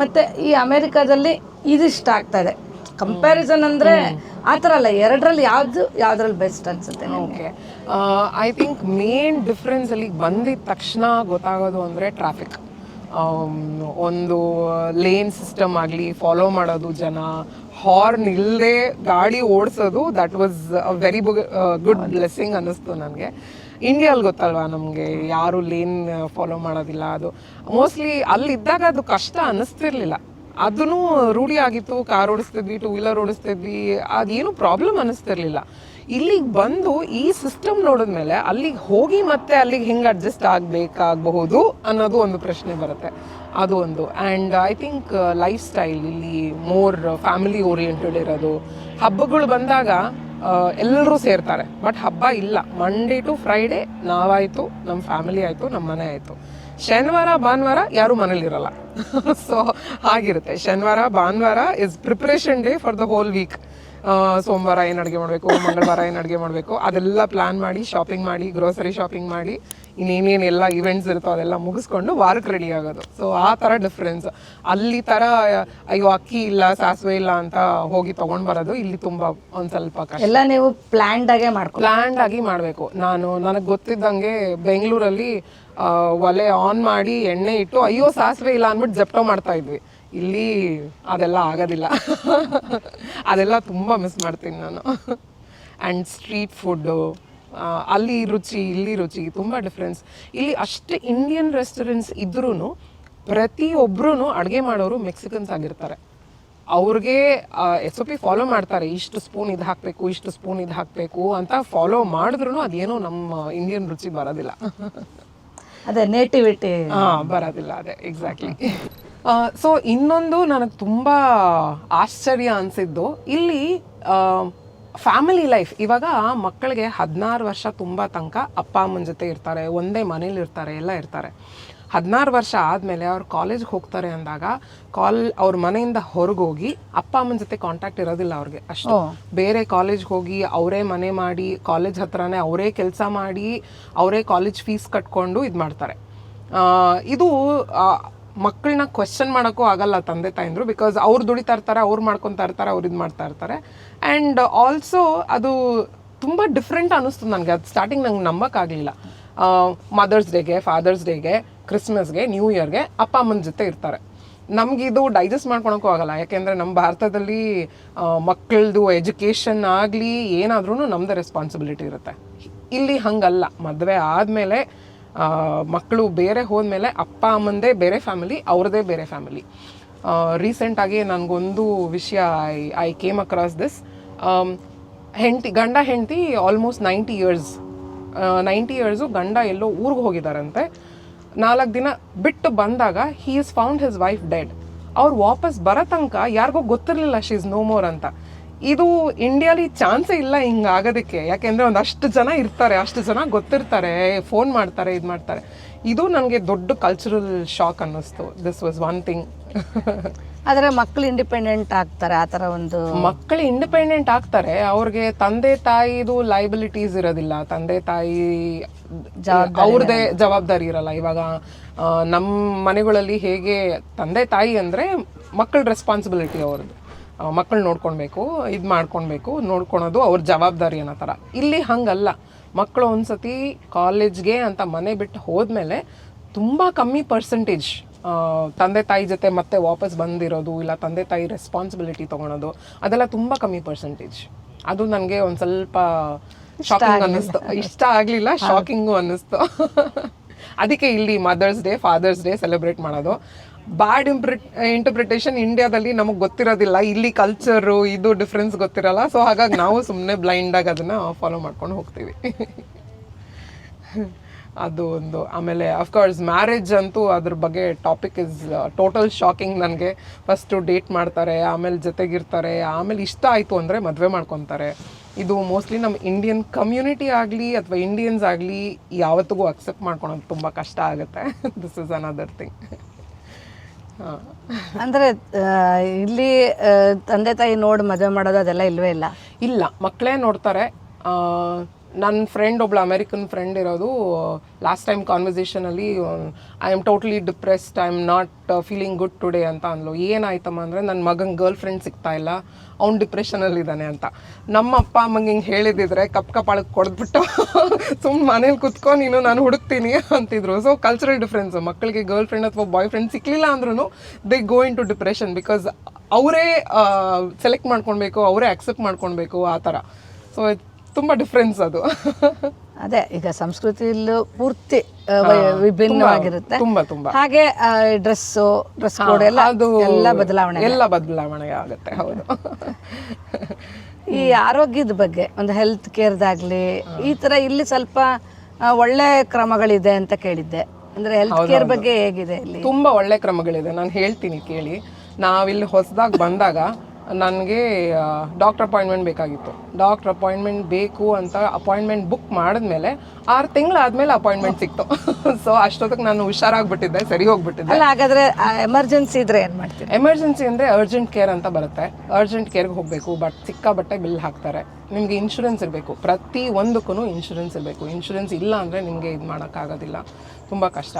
ಮತ್ತು ಈ ಅಮೇರಿಕಾದಲ್ಲಿ ಇದಿಷ್ಟ ಆಗ್ತಾ ಇದೆ. ಕಂಪ್ಯಾರಿಸನ್ ಅಂದರೆ ಆ ಥರ ಅಲ್ಲ ಎರಡರಲ್ಲಿ ಯಾವುದು ಯಾವುದ್ರಲ್ಲಿ ಬೆಸ್ಟ್ ಅನ್ಸುತ್ತೆ? Okay I think main difference ಅಲ್ಲಿ ಬಂದಿದ ತಕ್ಷಣ ಗೊತ್ತಾಗೋದು ಅಂದರೆ ಟ್ರಾಫಿಕ್ ಒಂದು ಲೇನ್ ಸಿಸ್ಟಮ್ ಆಗಲಿ ಫಾಲೋ ಮಾಡೋದು ಜನ ಹಾರ್ನ್ ಇಲ್ಲದೆ ಗಾಡಿ ಓಡಿಸೋದು that was a very good blessing ಅನ್ನಿಸ್ತು ನನಗೆ. ಇಂಡಿಯಲ್ಲಿ ಗೊತ್ತಲ್ವಾ ನಮಗೆ ಯಾರು ಲೇನ್ ಫಾಲೋ ಮಾಡೋದಿಲ್ಲ, ಅದು. ಮೋಸ್ಟ್ಲಿ ಅಲ್ಲಿದ್ದಾಗ ಅದು ಕಷ್ಟ ಅನ್ನಿಸ್ತಿರ್ಲಿಲ್ಲ. ಅದನ್ನು ರೂಢಿ ಆಗಿತ್ತು, ಕಾರ್ ಓಡಿಸ್ತಿದ್ವಿ ಟೂ ವೀಲರ್ ಓಡಿಸ್ತಿದ್ವಿ, ಅದೇನು ಪ್ರಾಬ್ಲಮ್ ಅನ್ನಿಸ್ತಿರ್ಲಿಲ್ಲ. ಇಲ್ಲಿಗೆ ಬಂದು ಈ ಸಿಸ್ಟಮ್ ನೋಡಿದ್ಮೇಲೆ ಅಲ್ಲಿಗೆ ಹೋಗಿ ಮತ್ತೆ ಅಲ್ಲಿಗೆ ಹೆಂಗೆ ಅಡ್ಜಸ್ಟ್ ಆಗಬೇಕಾಗಬಹುದು ಅನ್ನೋದು ಒಂದು ಪ್ರಶ್ನೆ ಬರುತ್ತೆ. ಅದು ಒಂದು. And I think life style ಇಲ್ಲಿ ಮೋರ್ ಫ್ಯಾಮಿಲಿ ಓರಿಯೆಂಟೆಡ್ ಇರೋದು. ಹಬ್ಬಗಳು ಬಂದಾಗ ಎಲ್ಲರೂ ಸೇರ್ತಾರೆ. ಬಟ್ ಹಬ್ಬ ಇಲ್ಲ. ಮಂಡೇ ಟು ಫ್ರೈಡೇ ನಾವಾಯಿತು ನಮ್ಮ ಫ್ಯಾಮಿಲಿ ಆಯಿತು ನಮ್ಮ ಮನೆ ಆಯಿತು. ಶನಿವಾರ, ಭಾನುವಾರ ಯಾರು ಮನೇಲಿರಲ್ಲ. ಸೊ ಆಗಿರುತ್ತೆ ಶನಿವಾರ, ಭಾನುವಾರ is preparation day for the whole week ಸೋಮವಾರ ಏನು ಅಡುಗೆ ಮಾಡಬೇಕು ಮಂಗಳವಾರ ಏನು ಅಡುಗೆ ಮಾಡಬೇಕು ಅದೆಲ್ಲ ಪ್ಲಾನ್ ಮಾಡಿ ಶಾಪಿಂಗ್ ಮಾಡಿ ಗ್ರೋಸರಿ ಶಾಪಿಂಗ್ ಮಾಡಿ ಇನ್ನೇನೇನು ಎಲ್ಲ ಇವೆಂಟ್ಸ್ ಇರುತ್ತೋ ಅದೆಲ್ಲ ಮುಗಿಸ್ಕೊಂಡು ವಾರಕ್ಕೆ ರೆಡಿ ಆಗೋದು. ಸೊ ಆ ಥರ ಡಿಫ್ರೆನ್ಸ್ ಅಲ್ಲಿ ಥರ ಅಯ್ಯೋ ಅಕ್ಕಿ ಇಲ್ಲ ಸಾಸಿವೆ ಇಲ್ಲ ಅಂತ ಹೋಗಿ ತೊಗೊಂಡು ಬರೋದು ಇಲ್ಲಿ ತುಂಬ ಒಂದು ಸ್ವಲ್ಪ ಕಷ್ಟ. ಎಲ್ಲ ನೀವು ಪ್ಲ್ಯಾಂಡ್ ಆಗೇ ಮಾಡ್ಕೊ ಪ್ಲ್ಯಾಂಡ್ ಆಗಿ ಮಾಡಬೇಕು. ನಾನು ನನಗೆ ಗೊತ್ತಿದ್ದಂಗೆ ಬೆಂಗಳೂರಲ್ಲಿ ಒಲೆ ಆನ್ ಮಾಡಿ ಎಣ್ಣೆ ಇಟ್ಟು ಅಯ್ಯೋ ಸಾಸಿವೆ ಇಲ್ಲ ಅಂದ್ಬಿಟ್ಟು ಜಪ್ಟೋ ಮಾಡ್ತಾ ಇದ್ವಿ. ಇಲ್ಲಿ ಅದೆಲ್ಲ ಆಗೋದಿಲ್ಲ. ಅದೆಲ್ಲ ತುಂಬ ಮಿಸ್ ಮಾಡ್ತೀನಿ ನಾನು. ಆ್ಯಂಡ್ ಸ್ಟ್ರೀಟ್ ಫುಡ್ಡು ಅಲ್ಲಿ ರುಚಿ ಇಲ್ಲಿ ರುಚಿ ತುಂಬ ಡಿಫ್ರೆನ್ಸ್ ಇಲ್ಲಿ ಅಷ್ಟು ಇಂಡಿಯನ್ ರೆಸ್ಟೋರೆಂಟ್ಸ್ ಇದ್ರೂ ಪ್ರತಿಯೊಬ್ಬರೂ ಅಡುಗೆ ಮಾಡೋರು ಮೆಕ್ಸಿಕನ್ಸ್ ಆಗಿರ್ತಾರೆ. ಅವ್ರಿಗೆ ಎಸ್ ಒ ಪಿ ಫಾಲೋ ಮಾಡ್ತಾರೆ. ಇಷ್ಟು ಸ್ಪೂನ್ ಇದು ಹಾಕಬೇಕು ಇಷ್ಟು ಸ್ಪೂನ್ ಇದು ಹಾಕಬೇಕು ಅಂತ ಫಾಲೋ ಮಾಡಿದ್ರು ಅದೇನೋ ನಮ್ಮ ಇಂಡಿಯನ್ ರುಚಿ ಬರೋದಿಲ್ಲ. ಅದೇ ನೇಟಿವಿಟಿ ಹಾಂ ಬರೋದಿಲ್ಲ ಅದೇ ಎಕ್ಸಾಕ್ಟ್ಲಿ ಸೊ ಇನ್ನೊಂದು ನನಗೆ ತುಂಬ ಆಶ್ಚರ್ಯ ಅನಿಸಿದ್ದು. ಇಲ್ಲಿ ಫ್ಯಾಮಿಲಿ ಲೈಫ್ ಇವಾಗ ಮಕ್ಕಳಿಗೆ ಹದಿನಾರು ವರ್ಷ ತುಂಬ ತನಕ ಅಪ್ಪ ಅಮ್ಮನ ಜೊತೆ ಇರ್ತಾರೆ ಒಂದೇ ಮನೇಲಿ ಇರ್ತಾರೆ ಎಲ್ಲ ಇರ್ತಾರೆ. ಹದಿನಾರು ವರ್ಷ ಆದಮೇಲೆ ಅವ್ರು ಕಾಲೇಜ್ಗೆ ಹೋಗ್ತಾರೆ ಅಂದಾಗ ಕಾಲ್ ಅವ್ರ ಮನೆಯಿಂದ ಹೊರಗೋಗಿ ಅಪ್ಪ ಅಮ್ಮನ ಜೊತೆ ಕಾಂಟ್ಯಾಕ್ಟ್ ಇರೋದಿಲ್ಲ ಅವ್ರಿಗೆ ಅಷ್ಟು. ಬೇರೆ ಕಾಲೇಜ್ಗೆ ಹೋಗಿ ಅವರೇ ಮನೆ ಮಾಡಿ ಕಾಲೇಜ್ ಹತ್ರನೇ ಅವರೇ ಕೆಲಸ ಮಾಡಿ ಅವರೇ ಕಾಲೇಜ್ ಫೀಸ್ ಕಟ್ಕೊಂಡು ಇದು ಮಾಡ್ತಾರೆ ಇದು ಮಕ್ಕಳನ್ನ ಕ್ವೆಶನ್ ಮಾಡೋಕ್ಕೂ ಆಗಲ್ಲ ತಂದೆ ತಾಯಿಂದರು ಬಿಕಾಸ್ ಅವ್ರು ದುಡಿತಾ ಇರ್ತಾರೆ, ಅವ್ರು ಮಾಡ್ಕೊತಾ ಇರ್ತಾರೆ, ಅವ್ರು ಇದು ಮಾಡ್ತಾ ಇರ್ತಾರೆ. ಆ್ಯಂಡ್ ಆಲ್ಸೋ ಅದು ತುಂಬ ಡಿಫ್ರೆಂಟ್ ಅನ್ನಿಸ್ತು ನನಗೆ. ಅದು ಸ್ಟಾರ್ಟಿಂಗ್ ನಂಗೆ ನಂಬಕ್ಕಾಗಲಿಲ್ಲ ಮದರ್ಸ್ ಡೇಗೆ ಫಾದರ್ಸ್ ಡೇಗೆ ಕ್ರಿಸ್ಮಸ್ಗೆ ನ್ಯೂ ಇಯರ್ಗೆ ಅಪ್ಪ, ಅಮ್ಮನ ಜೊತೆ ಇರ್ತಾರೆ. ನಮಗಿದು ಡೈಜೆಸ್ಟ್ ಮಾಡ್ಕೊಳಕ್ಕೂ ಆಗಲ್ಲ. ಯಾಕೆಂದರೆ ನಮ್ಮ ಭಾರತದಲ್ಲಿ ಮಕ್ಕಳದು ಎಜುಕೇಷನ್ ಆಗಲಿ ಏನಾದ್ರೂ ನಮ್ಮದೇ ರೆಸ್ಪಾನ್ಸಿಬಿಲಿಟಿ ಇರುತ್ತೆ. ಇಲ್ಲಿ ಹಂಗಲ್ಲ. ಮದುವೆ ಆದಮೇಲೆ ಮಕ್ಕಳು ಬೇರೆ ಹೋದ್ಮೇಲೆ ಅಪ್ಪ ಅಮ್ಮಂದೇ ಬೇರೆ ಫ್ಯಾಮಿಲಿ ಅವ್ರದ್ದೇ ಬೇರೆ ಫ್ಯಾಮಿಲಿ. ರೀಸೆಂಟಾಗಿ ನನಗೊಂದು ವಿಷಯ I I came across this ಹೆಂಡತಿ, ಗಂಡ ಹೆಂಡತಿ almost ninety years ninety years ಗಂಡ ಎಲ್ಲೋ ಊರಿಗೆ ಹೋಗಿದ್ದಾರಂತೆ ನಾಲ್ಕು ದಿನ ಬಿಟ್ಟು ಬಂದಾಗ he is found his wife dead ಅವ್ರು ವಾಪಸ್ ಬರೋ ತನಕ ಯಾರಿಗೋ ಗೊತ್ತಿರಲಿಲ್ಲ ಶಿ ಇಸ್ ನೋ ಮೋರ್ ಅಂತ. ಇದು ಇಂಡಿಯಾಲಿ ಚಾನ್ಸೇ ಇಲ್ಲ ಹಿಂಗೆ ಆಗೋದಕ್ಕೆ ಯಾಕೆಂದರೆ ಅಷ್ಟು ಜನ ಇರ್ತಾರೆ ಅಷ್ಟು ಜನ ಗೊತ್ತಿರ್ತಾರೆ ಫೋನ್ ಮಾಡ್ತಾರೆ ಇದು ಮಾಡ್ತಾರೆ. ಇದು ನನಗೆ ದೊಡ್ಡ ಕಲ್ಚರಲ್ ಶಾಕ್ ಅನ್ನಿಸ್ತು. ದಿಸ್ ವಾಸ್ ಒನ್ ಥಿಂಗ್ ಆದರೆ ಮಕ್ಕಳು ಇಂಡಿಪೆಂಡೆಂಟ್ ಆಗ್ತಾರೆ ಆ ಥರ ಒಂದು ಮಕ್ಕಳು ಇಂಡಿಪೆಂಡೆಂಟ್ ಆಗ್ತಾರೆ. ಅವ್ರಿಗೆ ತಂದೆ ತಾಯಿದು ಲೈಬಿಲಿಟೀಸ್ ಇರೋದಿಲ್ಲ. ತಂದೆ ತಾಯಿ ಅವ್ರದೇ ಜವಾಬ್ದಾರಿ ಇರಲ್ಲ. ಇವಾಗ ನಮ್ಮ ಮನೆಗಳಲ್ಲಿ ಹೇಗೆ ತಂದೆ ತಾಯಿ ಅಂದರೆ ಮಕ್ಕಳ ರೆಸ್ಪಾನ್ಸಿಬಿಲಿಟಿ ಅವ್ರದ್ದು ಮಕ್ಕಳು ನೋಡ್ಕೊಳ್ಬೇಕು ಇದು ಮಾಡ್ಕೊಳ್ಬೇಕು ನೋಡ್ಕೊಳೋದು ಅವ್ರ ಜವಾಬ್ದಾರಿ ಅನ್ನೋ ಥರ. ಇಲ್ಲಿ ಹಂಗಲ್ಲ. ಮಕ್ಕಳು ಒಂದ್ಸತಿ ಕಾಲೇಜ್ಗೆ ಅಂತ ಮನೆ ಬಿಟ್ಟು ಹೋದ್ಮೇಲೆ ತುಂಬ ಕಮ್ಮಿ ಪರ್ಸೆಂಟೇಜ್ ತಂದೆ ತಾಯಿ ಜೊತೆ ಮತ್ತೆ ವಾಪಸ್ ಬಂದಿರೋದು ಇಲ್ಲ ತಂದೆ ತಾಯಿ ರೆಸ್ಪಾನ್ಸಿಬಿಲಿಟಿ ತೊಗೊಳೋದು ಅದೆಲ್ಲ ತುಂಬ ಕಮ್ಮಿ ಪರ್ಸೆಂಟೇಜ್. ಅದು ನನಗೆ ಒಂದು ಸ್ವಲ್ಪ ಶಾಕಿಂಗ್ ಅನ್ನಿಸ್ತು. ಇಷ್ಟ ಆಗಲಿಲ್ಲ ಶಾಕಿಂಗು ಅನ್ನಿಸ್ತು. ಅದಕ್ಕೆ ಇಲ್ಲಿ mother's day father's day celebrate ಮಾಡೋದು. ಬ್ಯಾಡ್ ಇಂಪ್ರಿ ಇಂಟರ್ಪ್ರಿಟೇಷನ್ ಇಂಡಿಯಾದಲ್ಲಿ ನಮಗೆ ಗೊತ್ತಿರೋದಿಲ್ಲ. ಇಲ್ಲಿ ಕಲ್ಚರು ಇದು ಡಿಫ್ರೆನ್ಸ್ ಗೊತ್ತಿರಲ್ಲ. ಸೊ ಹಾಗಾಗಿ ನಾವು ಸುಮ್ಮನೆ ಬ್ಲೈಂಡಾಗಿ ಅದನ್ನು ಫಾಲೋ ಮಾಡ್ಕೊಂಡು ಹೋಗ್ತೀವಿ. ಅದು ಒಂದು. ಆಮೇಲೆ ಅಫ್ಕೋರ್ಸ್ ಮ್ಯಾರೇಜ್ ಅಂತೂ ಅದ್ರ ಬಗ್ಗೆ ಟಾಪಿಕ್ ಇಸ್ ಟೋಟಲ್ ಶಾಕಿಂಗ್ ನನಗೆ. ಫಸ್ಟು ಡೇಟ್ ಮಾಡ್ತಾರೆ, ಆಮೇಲೆ ಜೊತೆಗಿರ್ತಾರೆ, ಆಮೇಲೆ ಇಷ್ಟ ಆಯಿತು ಅಂದರೆ ಮದುವೆ ಮಾಡ್ಕೊತಾರೆ. ಇದು ಮೋಸ್ಟ್ಲಿ ನಮ್ಮ ಇಂಡಿಯನ್ ಕಮ್ಯುನಿಟಿ ಆಗಲಿ ಅಥವಾ ಇಂಡಿಯನ್ಸ್ ಆಗಲಿ ಯಾವತ್ತಿಗೂ ಅಕ್ಸೆಪ್ಟ್ ಮಾಡ್ಕೊಳೋದು ತುಂಬ ಕಷ್ಟ ಆಗುತ್ತೆ. ದಿಸ್ ಇಸ್ ಅನದರ್ ಥಿಂಗ್ ಅಂದ್ರೆ ಇಲ್ಲಿ ತಂದೆ ತಾಯಿ ನೋಡಿ ಮದುವೆ ಮಾಡೋದು ಅದೆಲ್ಲ ಇಲ್ವೇ ಇಲ್ಲ? ಇಲ್ಲ ಮಕ್ಕಳೇ ನೋಡ್ತಾರೆ. ನನ್ನ ಫ್ರೆಂಡ್ ಒಬ್ಳು ಅಮೆರಿಕನ್ ಫ್ರೆಂಡ್ ಇರೋದು last time ಕಾನ್ವರ್ಸೇಷನಲ್ಲಿ I am totally depressed I am not feeling good today ಅಂತ ಅಂದ್ಲು. ಏನಾಯ್ತಮ್ಮ ಅಂದರೆ ನನ್ನ ಮಗನ ಗರ್ಲ್ ಫ್ರೆಂಡ್ ಸಿಗ್ತಾ ಇಲ್ಲ, ಅವ್ನು ಡಿಪ್ರೆಷನಲ್ಲಿ ಇದ್ದಾನೆ ಅಂತ. ನಮ್ಮ ಅಪ್ಪ ಅಮ್ಮಂಗೆ ಹಿಂಗೆ ಹೇಳಿದಿದ್ರೆ ಕಪ್ ಕಪಾಳಕ್ಕೆ ಕೊಡ್ಬಿಟ್ಟು ಸುಮ್ಮನೆ ಮನೇಲಿ ಕುತ್ಕೊ, ನೀನು, ನಾನು ಹುಡುಕ್ತೀನಿ ಅಂತಿದ್ರು. ಸೊ ಕಲ್ಚರಲ್ ಡಿಫ್ರೆನ್ಸ್ ಮಕ್ಕಳಿಗೆ ಗರ್ಲ್ ಫ್ರೆಂಡ್ ಅಥವಾ ಬಾಯ್ ಫ್ರೆಂಡ್ ಸಿಕ್ಕಲಿಲ್ಲ ಅಂದ್ರೂ they go into depression because ಅವರೇ ಸೆಲೆಕ್ಟ್ ಮಾಡ್ಕೊಳ್ಬೇಕು ಅವರೇ ಆಕ್ಸೆಪ್ಟ್ ಮಾಡ್ಕೊಳ್ಬೇಕು ಆ ಥರ. ಸೊ ತುಂಬ ಡಿಫ್ರೆನ್ಸ್ ಅದು. ಅದೇ ಈಗ ಸಂಸ್ಕೃತಿಯಲ್ಲೂ ಪೂರ್ತಿ ವಿಭಿನ್ನವಾಗಿರುತ್ತೆ. ತುಂಬಾ ತುಂಬಾ ಹಾಗೆ ಡ್ರೆಸ್ ಡ್ರೆಸ್ ಕೋಡ್ ಎಲ್ಲ ಅದು ಎಲ್ಲ ಬದಲಾವಣೆ ಎಲ್ಲ ಬದಲಾವಣೆ ಆಗುತ್ತೆ ಹೌದು. ಈ ಆರೋಗ್ಯದ ಬಗ್ಗೆ ಒಂದು ಹೆಲ್ತ್ ಕೇರ್ದಾಗ್ಲಿ ಈ ತರ ಇಲ್ಲಿ ಸ್ವಲ್ಪ ಒಳ್ಳೆ ಕ್ರಮಗಳಿದೆ ಅಂತ ಕೇಳಿದ್ದೆ. ಅಂದ್ರೆ ಹೆಲ್ತ್ ಕೇರ್ ಬಗ್ಗೆ ಹೇಗಿದೆ ಇಲ್ಲಿ? ತುಂಬಾ ಒಳ್ಳೆ ಕ್ರಮಗಳಿದೆ ನಾನು ಹೇಳ್ತೀನಿ ಕೇಳಿ. ನಾವಿಲ್ಲಿ ಹೊಸದಾಗಿ ಬಂದಾಗ ನನಗೆ ಡಾಕ್ಟ್ರ್ ಅಪಾಯಿಂಟ್ಮೆಂಟ್ ಬೇಕಾಗಿತ್ತು. ಡಾಕ್ಟ್ರ್ ಅಪಾಯಿಂಟ್ಮೆಂಟ್ ಬೇಕು ಅಂತ ಅಪಾಯಿಂಟ್ಮೆಂಟ್ ಬುಕ್ ಮಾಡಿದ್ಮೇಲೆ ಆರು ತಿಂಗಳಾದ್ಮೇಲೆ ಅಪಾಯಿಂಟ್ಮೆಂಟ್ ಸಿಕ್ತು. ಸೊ ಅಷ್ಟೊತ್ತಿಗೆ ನಾನು ಹುಷಾರಾಗ್ಬಿಟ್ಟಿದ್ದೆ ಸರಿ ಹೋಗ್ಬಿಟ್ಟಿದ್ದೆ. ಹಾಗಾದ್ರೆ ಎಮರ್ಜೆನ್ಸಿ ಇದ್ರೆ ಏನು ಮಾಡ್ತೀನಿ ಎಮರ್ಜೆನ್ಸಿ ಅಂದರೆ ಅರ್ಜೆಂಟ್ ಕೇರ್ ಅಂತ ಬರುತ್ತೆ. ಅರ್ಜೆಂಟ್ ಕೇರ್ಗೆ ಹೋಗಬೇಕು ಬಟ್ ಸಿಕ್ಕಾಬಟ್ಟೆ ಬಿಲ್ ಹಾಕ್ತಾರೆ. ನಿಮಗೆ ಇನ್ಶೂರೆನ್ಸ್ ಇರಬೇಕು. ಪ್ರತಿ ಒಂದಕ್ಕೂ ಇನ್ಶೂರೆನ್ಸ್ ಇರಬೇಕು. ಇನ್ಶೂರೆನ್ಸ್ ಇಲ್ಲ ಅಂದರೆ ನಿಮಗೆ ಇದು ಮಾಡೋಕ್ಕಾಗೋದಿಲ್ಲ. ತುಂಬ ಕಷ್ಟ.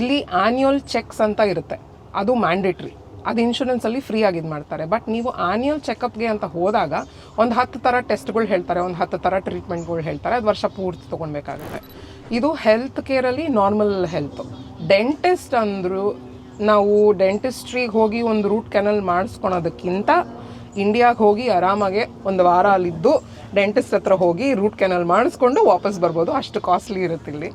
ಇಲ್ಲಿ ಆ್ಯನ್ಯುವಲ್ ಚೆಕ್ಸ್ ಅಂತ ಇರುತ್ತೆ. ಅದು ಮ್ಯಾಂಡೇಟ್ರಿ ಅದು ಇನ್ಶೂರೆನ್ಸಲ್ಲಿ ಫ್ರೀ ಆಗಿದ್ ಮಾಡ್ತಾರೆ. ಬಟ್ ನೀವು ಆನ್ಯುವಲ್ ಚೆಕಪ್ಗೆ ಅಂತ ಹೋದಾಗ ಒಂದು ಹತ್ತು ಥರ ಟೆಸ್ಟ್ಗಳು ಹೇಳ್ತಾರೆ, ಒಂದು ಹತ್ತು ಥರ ಟ್ರೀಟ್ಮೆಂಟ್ಗಳು ಹೇಳ್ತಾರೆ. ಅದು ವರ್ಷ ಪೂರ್ತಿ ತೊಗೊಳ್ಬೇಕಾಗುತ್ತೆ ಇದು ಹೆಲ್ತ್ ಕೇರಲ್ಲಿ ನಾರ್ಮಲ್ ಹೆಲ್ತ್ ಡೆಂಟಿಸ್ಟ್ ಅಂದರು ನಾವು ಡೆಂಟಿಸ್ಟ್ರಿಗೆ ಹೋಗಿ ಒಂದು ರೂಟ್ ಕೆನಲ್ ಮಾಡಿಸ್ಕೊಳೋದಕ್ಕಿಂತ ಇಂಡಿಯಾಗೆ ಹೋಗಿ ಆರಾಮಾಗೆ ಒಂದು ವಾರ ಅಲ್ಲಿದ್ದು ಡೆಂಟಿಸ್ಟ್ ಹತ್ರ ಹೋಗಿ ರೂಟ್ ಕೆನಲ್ ಮಾಡಿಸ್ಕೊಂಡು ವಾಪಸ್ ಬರ್ಬೋದು. ಅಷ್ಟು ಕಾಸ್ಟ್ಲಿ ಇರುತ್ತೆ ಇಲ್ಲಿ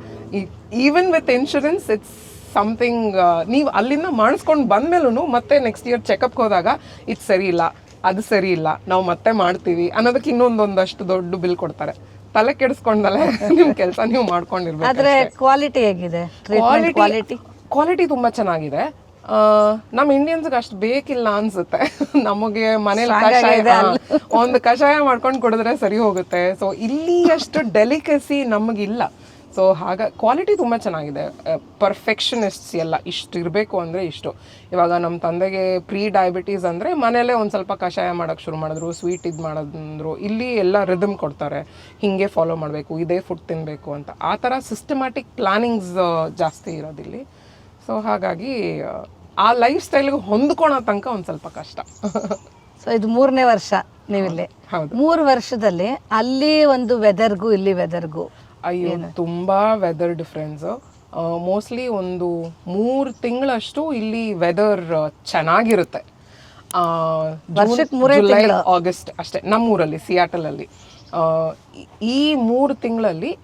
even with insurance it's something ನೀವು ಅಲ್ಲಿಂದ ಮಾಡಿಸ್ಕೊಂಡು ಬಂದ್ಮೇಲೂ ಮತ್ತೆ ನೆಕ್ಸ್ಟ್ ಇಯರ್ ಚೆಕಪ್ಗೆ ಹೋದಾಗ ಇದು ಸರಿ ಇಲ್ಲ ಅದು ಸರಿ ಇಲ್ಲ ನಾವು ಮತ್ತೆ ಮಾಡ್ತೀವಿ ಅನ್ನೋದಕ್ಕೆ ಇನ್ನೊಂದೊಂದಷ್ಟು ದೊಡ್ಡ ಬಿಲ್ ಕೊಡ್ತಾರೆ. ತಲೆ ಕೆಡಿಸ್ಕೊಂಡಲ್ಲ ನಿಮ್ಮ ಕೆಲಸ ನೀವು ಮಾಡ್ಕೊಂಡಿರ್ಬೇಕು ಆದ್ರೆ ಕ್ವಾಲಿಟಿ ಹೇಗಿದೆ? ಕ್ವಾಲಿಟಿ ಕ್ವಾಲಿಟಿ ತುಂಬ ಚೆನ್ನಾಗಿದೆ. ನಮ್ಮ ಇಂಡಿಯನ್ಸ್ಗೆ ಅಷ್ಟು ಬೇಕಿಲ್ಲ ಅನ್ಸುತ್ತೆ. ನಮಗೆ ಮನೇಲಿ ಕಷಾಯ ಇದೆ ಒಂದು ಕಷಾಯ ಮಾಡ್ಕೊಂಡು ಕುಡಿದ್ರೆ ಸರಿ ಹೋಗುತ್ತೆ. ಸೊ ಇಲ್ಲಿ ಅಷ್ಟು ಡೆಲಿಕಸಿ ನಮಗಿಲ್ಲ. ಸೊ ಹಾಗ ಕ್ವಾಲಿಟಿ ತುಂಬ ಚೆನ್ನಾಗಿದೆ. ಪರ್ಫೆಕ್ಷನಿಸ್ಟ್ಸ್ ಎಲ್ಲ ಇಷ್ಟು ಇರಬೇಕು ಅಂದರೆ ಇಷ್ಟು. ಇವಾಗ ನಮ್ಮ ತಂದೆಗೆ ಪ್ರೀ ಡಯಾಬಿಟೀಸ್ ಅಂದರೆ ಮನೆಯಲ್ಲೇ ಒಂದು ಸ್ವಲ್ಪ ಕಷಾಯ ಮಾಡೋಕ್ಕೆ ಶುರು ಮಾಡಿದ್ರು ಸ್ವೀಟ್ ಇದು ಮಾಡೋದಂದ್ರು ಇಲ್ಲಿ ಎಲ್ಲ ರಿದಮ್ ಕೊಡ್ತಾರೆ. ಹೀಗೆ ಫಾಲೋ ಮಾಡಬೇಕು ಇದೇ ಫುಡ್ ತಿನ್ನಬೇಕು ಅಂತ. ಆ ಥರ ಸಿಸ್ಟಮ್ಯಾಟಿಕ್ ಪ್ಲಾನಿಂಗ್ಸ್ ಜಾಸ್ತಿ ಇರೋದಿಲ್ಲಿ ಸೊ ಹಾಗಾಗಿ ಆ, ಲೈಫ್ ಸ್ಟೈಲ್ಗೆ ಹೊಂದ್ಕೊಳೋ ತನಕ ಒಂದು ಸ್ವಲ್ಪ ಕಷ್ಟ. ಸೊ ಇದು ಮೂರನೇ ವರ್ಷ ನೀವಿಲ್ಲಿ. ಹೌದು. ಮೂರು ವರ್ಷದಲ್ಲಿ ಅಲ್ಲಿ ಒಂದು ವೆದರ್ಗೂ ಇಲ್ಲಿ ವೆದರ್ಗೂ ಅಯ್ಯೋ ತುಂಬಾ ವೆದರ್ ಡಿಫ್ರೆನ್ಸ್ ಮೋಸ್ಟ್ಲಿ ಒಂದು ಮೂರು ತಿಂಗಳಷ್ಟು ಇಲ್ಲಿ ವೆದರ್ ಚೆನ್ನಾಗಿರುತ್ತೆ. ಜುಲೈ ಆಗಸ್ಟ್ ಅಷ್ಟೇ ನಮ್ಮೂರಲ್ಲಿ ಸಿಯಾಟಲಲ್ಲಿ ಆ, ಈ- ಮೂರು ತಿಂಗಳಲ್ಲಿ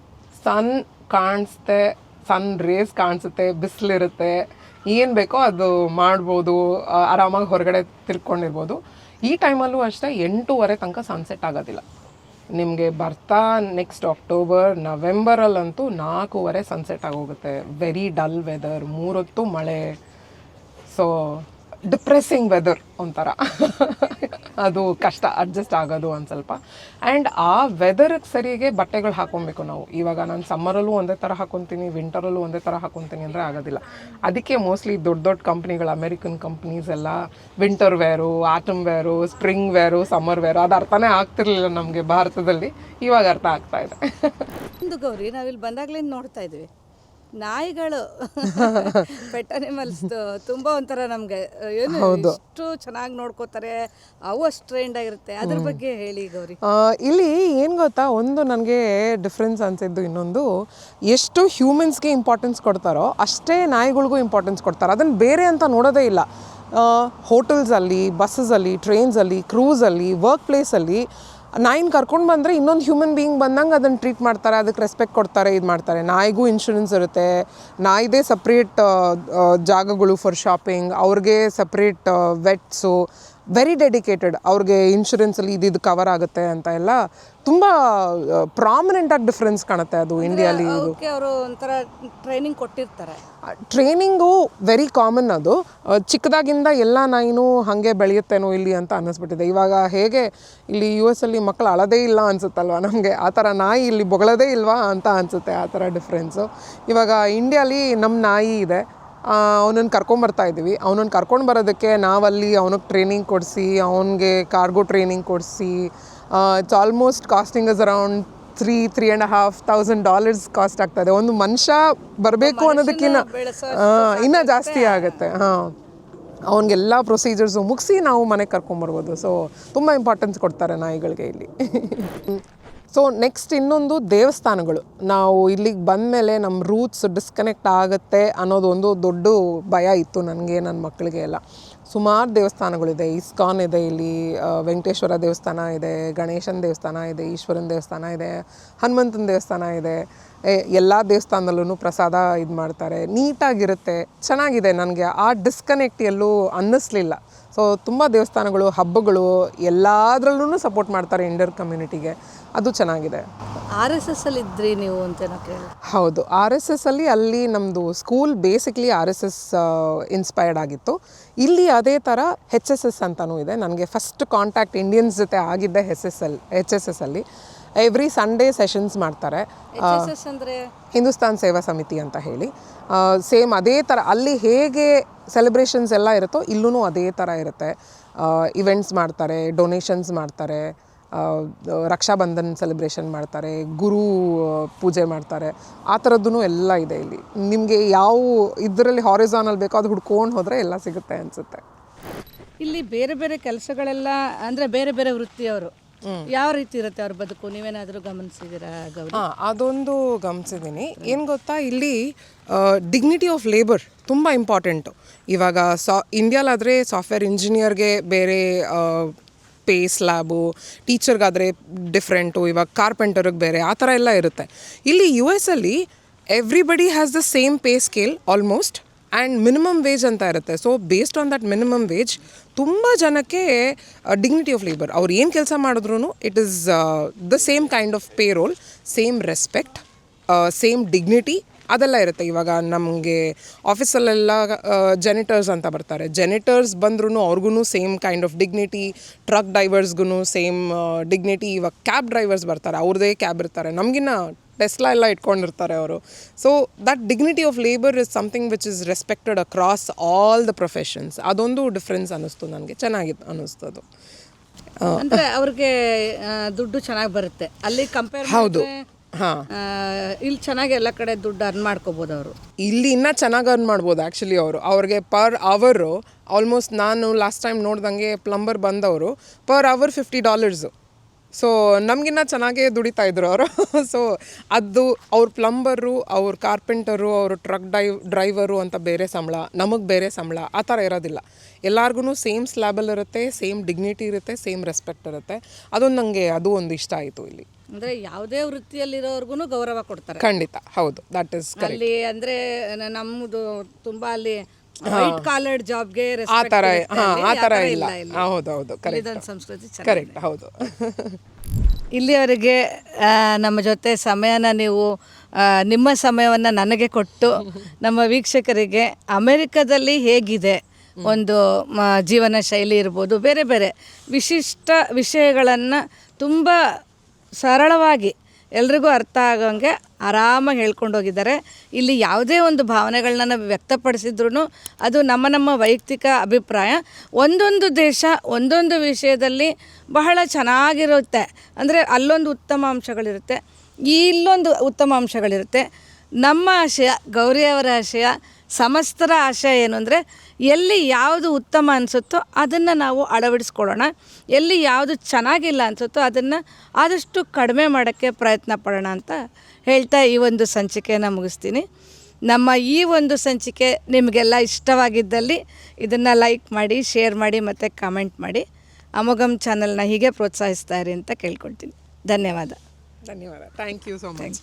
ಸನ್ ಕಾಣಿಸುತ್ತೆ ಸನ್ ರೇಸ್ ಕಾಣಿಸುತ್ತೆ ಬಿಸಿಲಿರುತ್ತೆ. ಏನು ಬೇಕೋ ಅದು ಮಾಡ್ಬೋದು ಆರಾಮಾಗಿ ಹೊರಗಡೆ ತಿರ್ಕೊಂಡಿರ್ಬೋದು. ಈ ಟೈಮಲ್ಲೂ ಅಷ್ಟೇ ಎಂಟೂವರೆ ತನಕ ಸನ್ಸೆಟ್ ಆಗೋದಿಲ್ಲ. ನಿಮಗೆ ಬರ್ತಾ ನೆಕ್ಸ್ಟ್ ಅಕ್ಟೋಬರ್ ನವೆಂಬರಲ್ಲಂತೂ ನಾಲ್ಕೂವರೆ ಸನ್ಸೆಟ್ ಆಗೋಗುತ್ತೆ. ವೆರಿ ಡಲ್ ವೆದರ್ ಮೂರೊತ್ತು ಮಳೆ. ಸೊ ಡಿಪ್ರೆಸ್ಸಿಂಗ್ ವೆದರ್ ಒಂಥರ. ಅದು ಕಷ್ಟ ಅಡ್ಜಸ್ಟ್ ಆಗೋದು ಒಂದು ಸ್ವಲ್ಪ. ಆ್ಯಂಡ್ ಆ ವೆದರ್ಗೆ ಸರಿಗೆ ಬಟ್ಟೆಗಳು ಹಾಕೊಬೇಕು ನಾವು. ಇವಾಗ ನಾನು ಸಮ್ಮರಲ್ಲೂ ಒಂದೇ ಥರ ಹಾಕೊತೀನಿ ವಿಂಟರಲ್ಲೂ ಒಂದೇ ಥರ ಹಾಕೊತೀನಿ ಅಂದರೆ ಆಗೋದಿಲ್ಲ. ಅದಕ್ಕೆ ಮೋಸ್ಟ್ಲಿ ದೊಡ್ಡ ದೊಡ್ಡ ಕಂಪ್ನಿಗಳು ಅಮೇರಿಕನ್ ಕಂಪ್ನೀಸ್ ಎಲ್ಲ winter wear autumn wear spring wear summer wear ಅದು ಅರ್ಥನೇ ಆಗ್ತಿರ್ಲಿಲ್ಲ ನಮಗೆ ಭಾರತದಲ್ಲಿ. ಇವಾಗ ಅರ್ಥ ಆಗ್ತಾ ಇದೆ. ಗೌರಿ, ನಾವಿಲ್ಲಿ ಬಂದಾಗಲೇ ನೋಡ್ತಾ ಇದ್ವಿ. ನಾಯಿಗಳು. ಪೆಟ್ ಅನಿಮಲ್ಸ್ ತುಂಬಾ ಒಂಥರ ನಮ್ಗೆ ಏನು ಎಷ್ಟು ಚೆನ್ನಾಗಿ ನೋಡ್ಕೋತಾರೆ ಅವು ಅಷ್ಟು ಟ್ರೈಂಡ್ ಆಗಿರುತ್ತೆ. ಅದ್ರ ಬಗ್ಗೆ ಹೇಳಿ ಗೌರಿ. ಇಲ್ಲಿ ಏನು ಗೊತ್ತಾ ಒಂದು ನನಗೆ ಡಿಫ್ರೆನ್ಸ್ ಅನ್ಸಿದ್ದು ಇನ್ನೊಂದು. ಎಷ್ಟು ಹ್ಯೂಮನ್ಸ್ಗೆ ಇಂಪಾರ್ಟೆನ್ಸ್ ಕೊಡ್ತಾರೋ ಅಷ್ಟೇ ನಾಯಿಗಳಿಗೂ ಇಂಪಾರ್ಟೆನ್ಸ್ ಕೊಡ್ತಾರೆ. ಅದನ್ನು ಬೇರೆ ಅಂತ ನೋಡೋದೇ ಇಲ್ಲ. ಹೋಟೆಲ್ಸಲ್ಲಿ ಬಸ್ಸಲ್ಲಿ ಟ್ರೈನ್ಸಲ್ಲಿ ಕ್ರೂಸಲ್ಲಿ ವರ್ಕ್ ಪ್ಲೇಸಲ್ಲಿ ನಾಯಿನ ಕರ್ಕೊಂಡು ಬಂದರೆ ಇನ್ನೊಂದು ಹ್ಯೂಮನ್ ಬೀಯಿಂಗ್ ಬಂದಂಗೆ ಅದನ್ನು ಟ್ರೀಟ್ ಮಾಡ್ತಾರೆ ಅದಕ್ಕೆ ರೆಸ್ಪೆಕ್ಟ್ ಕೊಡ್ತಾರೆ, ಇದು ಮಾಡ್ತಾರೆ. ನಾಯಿಗೂ ಇನ್ಶೂರೆನ್ಸ್ ಇರುತ್ತೆ. ನಾಯಿದೇ ಸಪ್ರೇಟ್ ಜಾಗಗಳು ಫಾರ್ ಶಾಪಿಂಗ್ ಅವ್ರಿಗೆ ಸಪ್ರೇಟ್ ವೆಟ್ಸು ವೆರಿ ಡೆಡಿಕೇಟೆಡ್ ಅವ್ರಿಗೆ ಇನ್ಶೂರೆನ್ಸಲ್ಲಿ ಇದಿದ್ದು ಕವರ್ ಆಗುತ್ತೆ ಅಂತ ಎಲ್ಲ ತುಂಬ ಪ್ರಾಮಿನೆಂಟಾಗಿ ಡಿಫ್ರೆನ್ಸ್ ಕಾಣುತ್ತೆ ಅದು ಇಂಡಿಯಾಲಿ ಅವರು ಒಂಥರ ಟ್ರೈನಿಂಗ್ ಕೊಟ್ಟಿರ್ತಾರೆ. ಟ್ರೈನಿಂಗು ವೆರಿ ಕಾಮನ್ ಅದು. ಚಿಕ್ಕದಾಗಿಂದ ಎಲ್ಲ ನಾಯಿನೂ ಹಾಗೆ ಬೆಳೆಯುತ್ತೇನೋ ಇಲ್ಲಿ ಅಂತ ಅನ್ನಿಸ್ಬಿಟ್ಟಿದೆ. ಇವಾಗ ಹೇಗೆ ಇಲ್ಲಿ ಯು ಎಸ್ ಅಲ್ಲಿ ಮಕ್ಕಳು ಅಳದೇ ಇಲ್ಲ ಅನ್ಸುತ್ತಲ್ವ ನಮಗೆ? ಆ ಥರ ನಾಯಿ ಇಲ್ಲಿ ಬೊಗಳದೇ ಇಲ್ವಾ ಅಂತ ಅನಿಸುತ್ತೆ ಆ ಥರ ಡಿಫ್ರೆನ್ಸು ಇವಾಗ ಇಂಡಿಯಾಲಿ ನಮ್ಮ ನಾಯಿ ಇದೆ. ಅವನನ್ನು ಕರ್ಕೊಂಬರ್ತಾ ಇದ್ದೀವಿ. ಅವನನ್ನು ಕರ್ಕೊಂಡು ಬರೋದಕ್ಕೆ ನಾವಲ್ಲಿ ಅವನಿಗೆ ಟ್ರೈನಿಂಗ್ ಕೊಡಿಸಿ ಅವನಿಗೆ ಕಾರ್ಗೋ ಟ್ರೈನಿಂಗ್ ಕೊಡಿಸಿ it's almost costing is around three three and half thousand dollars cost ಆಗ್ತದೆ ಒಂದು ಮನುಷ್ಯ ಬರಬೇಕು ಅನ್ನೋದಕ್ಕಿಂತ ಇನ್ನೂ ಜಾಸ್ತಿ ಆಗುತ್ತೆ. ಹಾಂ. ಅವನಿಗೆಲ್ಲ ಪ್ರೊಸೀಜರ್ಸು ಮುಗಿಸಿ ನಾವು ಮನೆಗೆ ಕರ್ಕೊಂಬರ್ಬೋದು ಸೊ ತುಂಬ ಇಂಪಾರ್ಟೆನ್ಸ್ ಕೊಡ್ತಾರೆ ನಾಯಿಗಳಿಗೆ ಇಲ್ಲಿ. ಸೊ ನೆಕ್ಸ್ಟ್ ಇನ್ನೊಂದು ದೇವಸ್ಥಾನಗಳು. ನಾವು ಇಲ್ಲಿಗೆ ಬಂದಮೇಲೆ ನಮ್ಮ ರೂಟ್ಸ್ ಡಿಸ್ಕನೆಕ್ಟ್ ಆಗುತ್ತೆ ಅನ್ನೋದು ಒಂದು ದೊಡ್ಡ ಭಯ ಇತ್ತು ನನಗೆ ನನ್ನ ಮಕ್ಕಳಿಗೆ ಎಲ್ಲ. ಸುಮಾರು ದೇವಸ್ಥಾನಗಳಿದೆ ಇಸ್ಕಾನ್ ಇದೆ ಇಲ್ಲಿ ವೆಂಕಟೇಶ್ವರ ದೇವಸ್ಥಾನ ಇದೆ, ಗಣೇಶನ ದೇವಸ್ಥಾನ ಇದೆ, ಈಶ್ವರನ ದೇವಸ್ಥಾನ ಇದೆ, ಹನುಮಂತನ ದೇವಸ್ಥಾನ ಇದೆ. ಎಲ್ಲ ದೇವಸ್ಥಾನದಲ್ಲೂ ಪ್ರಸಾದ ಇದು ಮಾಡ್ತಾರೆ. ನೀಟಾಗಿರುತ್ತೆ, ಚೆನ್ನಾಗಿದೆ ನನಗೆ. ಆ ಡಿಸ್ಕನೆಕ್ಟ್ ಎಲ್ಲೂ ಅನ್ನಿಸ್ಲಿಲ್ಲ. ಸೊ ತುಂಬ ದೇವಸ್ಥಾನಗಳು, ಹಬ್ಬಗಳು ಎಲ್ಲದರಲ್ಲೂ ಸಪೋರ್ಟ್ ಮಾಡ್ತಾರೆ ಇಂಡಿಯರ್ ಕಮ್ಯುನಿಟಿಗೆ ಅದು ಚೆನ್ನಾಗಿದೆ. ಆರ್ ಎಸ್ ಎಸ್ ಅಲ್ಲಿ ಇದ್ರಿ ನೀವು ಅಂತ ಕೇಳಿ ಹೌದು ಆರ್ ಎಸ್ ಎಸ್ ಅಲ್ಲಿ ಅಲ್ಲಿ ನಮ್ಮದು school basically R S S inspired ಆಗಿತ್ತು. ಇಲ್ಲಿ ಅದೇ ಥರ ಹೆಚ್ ಎಸ್ ಎಸ್ ಅಂತಲೂ ಇದೆ. ನನಗೆ ಫಸ್ಟ್ ಕಾಂಟ್ಯಾಕ್ಟ್ ಇಂಡಿಯನ್ಸ್ ಜೊತೆ ಆಗಿದ್ದೆ S S L H S S ಅಲ್ಲಿ. ಎವ್ರಿ ಸಂಡೇ ಸೆಷನ್ಸ್ ಮಾಡ್ತಾರೆ. ಹಿಂದೂಸ್ತಾನ್ ಸೇವಾ ಸಮಿತಿ ಅಂತ ಹೇಳಿ. ಸೇಮ್ ಅದೇ ಥರ ಅಲ್ಲಿ ಹೇಗೆ ಸೆಲೆಬ್ರೇಷನ್ಸ್ ಎಲ್ಲ ಇರುತ್ತೋ ಇಲ್ಲೂ ಅದೇ ಥರ ಇರುತ್ತೆ. ಇವೆಂಟ್ಸ್ ಮಾಡ್ತಾರೆ ಡೊನೇಷನ್ಸ್ ಮಾಡ್ತಾರೆ. ಆ, ರಕ್ಷಾಬಂಧನ್ ಸೆಲೆಬ್ರೇಷನ್ ಮಾಡ್ತಾರೆ ಗುರು ಪೂಜೆ ಮಾಡ್ತಾರೆ ಆ ಥರದ್ದು ಎಲ್ಲ ಇದೆ ಇಲ್ಲಿ. ನಿಮಗೆ ಯಾವ ಇದರಲ್ಲಿ ಹಾರಿಸಾನಲ್ ಬೇಕೋ ಅದು ಹುಡ್ಕೊಂಡು ಹೋದರೆ ಎಲ್ಲ ಸಿಗುತ್ತೆ ಅನಿಸುತ್ತೆ. ಇಲ್ಲಿ ಬೇರೆ ಬೇರೆ ಕೆಲಸಗಳೆಲ್ಲ ಅಂದರೆ ಬೇರೆ ಬೇರೆ ವೃತ್ತಿಯವರು ಯಾವ ರೀತಿ ಇರುತ್ತೆ ಅವ್ರ ಬದುಕು? ನೀವೇನಾದರೂ ಗಮನಿಸಿದ್ದೀರಾ ಹಾಂ ಅದೊಂದು ಗಮನಿಸಿದ್ದೀನಿ ಏನು ಗೊತ್ತಾ? ಇಲ್ಲಿ ಡಿಗ್ನಿಟಿ ಆಫ್ ಲೇಬರ್ ತುಂಬ ಇಂಪಾರ್ಟೆಂಟು ಇವಾಗ ಸಾ ಇಂಡಿಯಾಲಾದರೆ ಸಾಫ್ಟ್ವೇರ್ ಇಂಜಿನಿಯರ್ಗೆ ಬೇರೆ ಪೇ ಸ್ಲ್ಯಾಬು ಟೀಚರ್ಗಾದರೆ ಡಿಫ್ರೆಂಟು ಇವಾಗ ಕಾರ್ಪೆಂಟರ್ಗೆ ಬೇರೆ, ಆ ಥರ ಎಲ್ಲ ಇರುತ್ತೆ. ಇಲ್ಲಿ ಯು ಎಸ್ ಅಲ್ಲಿ everybody has the same pay scale almost and minimum wage ಅಂತ ಇರುತ್ತೆ. So based on that minimum wage ತುಂಬ ಜನಕ್ಕೆ ಡಿಗ್ನಿಟಿ ಆಫ್ ಲೇಬರ್ ಅವ್ರು ಏನು ಕೆಲಸ ಮಾಡಿದ್ರು it is the same kind of payroll same respect same dignity ಅದೆಲ್ಲ ಇರುತ್ತೆ. ಇವಾಗ ನಮಗೆ ಆಫೀಸಲ್ಲೆಲ್ಲ ಜೆನಿಟರ್ಸ್ ಅಂತ ಬರ್ತಾರೆ. ಜೆನಿಟರ್ಸ್ ಬಂದ್ರೂ ಅವ್ರಿಗೂ same kind of dignity truck ಡ್ರೈವರ್ಸ್ಗೂ same dignity ಇವಾಗ ಕ್ಯಾಬ್ ಡ್ರೈವರ್ಸ್ ಬರ್ತಾರೆ. ಅವ್ರದ್ದೇ ಕ್ಯಾಬ್ ಇರ್ತಾರೆ. ನಮಗಿನ್ನ ಟೆಸ್ಲಾ ಎಲ್ಲ ಇಟ್ಕೊಂಡಿರ್ತಾರೆ ಅವರು. So that dignity of labour is something which is respected across all the professions ಅದೊಂದು ಡಿಫ್ರೆನ್ಸ್ ಅನ್ನಿಸ್ತು ನನಗೆ. ಚೆನ್ನಾಗಿತ್ತು ಅನ್ನಿಸ್ತು ಅದು. ಅಂದ್ರೆ ಅವ್ರಿಗೆ ದುಡ್ಡು ಚೆನ್ನಾಗಿ ಬರುತ್ತೆ. ಅಲ್ಲಿ ಕಂಪೇರ್ ಹೌದು. ಇಲ್ಲಿ ಚೆನ್ನಾಗಿ ಎಲ್ಲ ಕಡೆ ದುಡ್ಡು ಅರ್ನ್ ಮಾಡ್ಕೋಬಹುದು ಅವರು. ಇಲ್ಲಿ ಇನ್ನೂ ಚೆನ್ನಾಗಿ ಅರ್ನ್ ಮಾಡ್ಬೋದು ಆ್ಯಕ್ಚುಲಿ ಅವರು. ಅವ್ರಿಗೆ ಪರ್ ಅವರು ಆಲ್ಮೋಸ್ಟ್ ನಾನು ಲಾಸ್ಟ್ ಟೈಮ್ ನೋಡ್ದಂಗೆ ಪ್ಲಂಬರ್ ಬಂದವರು per hour fifty dollars so ನಮಗಿನ್ನ ಚೆನ್ನಾಗೇ ದುಡಿತಾ ಇದ್ರು ಅವರು. ಸೊ ಅದು ಅವ್ರ ಪ್ಲಂಬರು ಅವ್ರ ಕಾರ್ಪೆಂಟರು ಅವರು ಟ್ರಕ್ ಡೈವ್ ಡ್ರೈವರು ಅಂತ ಬೇರೆ ಸಂಬಳ ನಮಗೆ ಬೇರೆ ಸಂಬಳ ಆ ಥರ ಇರೋದಿಲ್ಲ. ಎಲ್ಲಾರ್ಗು ಸೇಮ್ ಸ್ಲ್ಯಾಬಲ್ ಇರುತ್ತೆ ಸೇಮ್ ಡಿಗ್ನಿಟಿ ಇರುತ್ತೆ ಸೇಮ್ ರೆಸ್ಪೆಕ್ಟ್ ಇರುತ್ತೆ. ಅದೊಂದು ನನಗೆ ಅದು ಒಂದು ಇಷ್ಟ ಆಯಿತು ಇಲ್ಲಿ. ಅಂದ್ರೆ ಯಾವುದೇ ವೃತ್ತಿಯಲ್ಲಿರೋರ್ಗು ಗೌರವ ಕೊಡ್ತಾರೆ. ಖಂಡಿತ ಹೌದು ದಟ್ ಇಸ್ ಅಲ್ಲಿ ಅಂದ್ರೆ ನಮ್ಮದು ತುಂಬಾ ಅಲ್ಲಿ ವೈಟ್ ಕಾಲರ್ಡ್ ಜಾಬ್ಗೆ ಆ ಥರ ಹಾಂ ಆ ಥರ ಇಲ್ಲ. ಹೌದು ಹೌದು ಕರೆಕ್ಟ್ ಸಂಸ್ಕೃತಿ ಕರೆಕ್ಟ್ ಹೌದು. ಇಲ್ಲಿಯವರೆಗೆ ನಮ್ಮ ಜೊತೆ ಸಮಯನ ನೀವು ನಿಮ್ಮ ಸಮಯವನ್ನು ನನಗೆ ಕೊಟ್ಟು ನಮ್ಮ ವೀಕ್ಷಕರಿಗೆ ಅಮೆರಿಕದಲ್ಲಿ ಹೇಗಿದೆ ಒಂದು ಮ, ಜೀವನ ಶೈಲಿ ಇರ್ಬೋದು ಬೇರೆ ಬೇರೆ ವಿಶಿಷ್ಟ ವಿಷಯಗಳನ್ನು ತುಂಬ ಸರಳವಾಗಿ ಎಲ್ರಿಗೂ ಅರ್ಥ ಆಗೋಂಗೆ ಆರಾಮಾಗಿ ಹೇಳ್ಕೊಂಡು ಹೋಗಿದ್ದಾರೆ. ಇಲ್ಲಿ ಯಾವುದೇ ಒಂದು ಭಾವನೆಗಳನ್ನ ವ್ಯಕ್ತಪಡಿಸಿದ್ರು ಅದು ನಮ್ಮ ನಮ್ಮ ವೈಯಕ್ತಿಕ ಅಭಿಪ್ರಾಯ. ಒಂದೊಂದು ದೇಶ ಒಂದೊಂದು ವಿಷಯದಲ್ಲಿ ಬಹಳ ಚೆನ್ನಾಗಿರುತ್ತೆ. ಅಂದರೆ ಅಲ್ಲೊಂದು ಉತ್ತಮ ಅಂಶಗಳಿರುತ್ತೆ. ಇಲ್ಲೊಂದು ಉತ್ತಮ ಅಂಶಗಳಿರುತ್ತೆ. ನಮ್ಮ ಆಶಯ ಗೌರಿಯವರ ಆಶಯ ಸಮಸ್ತರ ಆಶಯ ಏನು ಅಂದರೆ ಎಲ್ಲಿ ಯಾವುದು ಉತ್ತಮ ಅನಿಸುತ್ತೋ ಅದನ್ನು ನಾವು ಅಳವಡಿಸ್ಕೊಳ್ಳೋಣ. ಎಲ್ಲಿ ಯಾವುದು ಚೆನ್ನಾಗಿಲ್ಲ ಅನಿಸುತ್ತೋ ಅದನ್ನು ಆದಷ್ಟು ಕಡಿಮೆ ಮಾಡೋಕ್ಕೆ ಪ್ರಯತ್ನ ಪಡೋಣ ಅಂತ ಹೇಳ್ತಾ ಈ ಒಂದು ಸಂಚಿಕೆಯನ್ನು ಮುಗಿಸ್ತೀನಿ. ನಮ್ಮ ಈ ಒಂದು ಸಂಚಿಕೆ ನಿಮಗೆಲ್ಲ ಇಷ್ಟವಾಗಿದ್ದಲ್ಲಿ ಇದನ್ನು ಲೈಕ್ ಮಾಡಿ ಶೇರ್ ಮಾಡಿ ಮತ್ತು ಕಮೆಂಟ್ ಮಾಡಿ. ಅಮೋಘಮ್ ಚಾನಲ್ನ ಹೀಗೆ ಪ್ರೋತ್ಸಾಹಿಸ್ತಾ ಇರಿ ಅಂತ ಕೇಳ್ಕೊಳ್ತೀನಿ. ಧನ್ಯವಾದ. ಧನ್ಯವಾದ. Thank you so much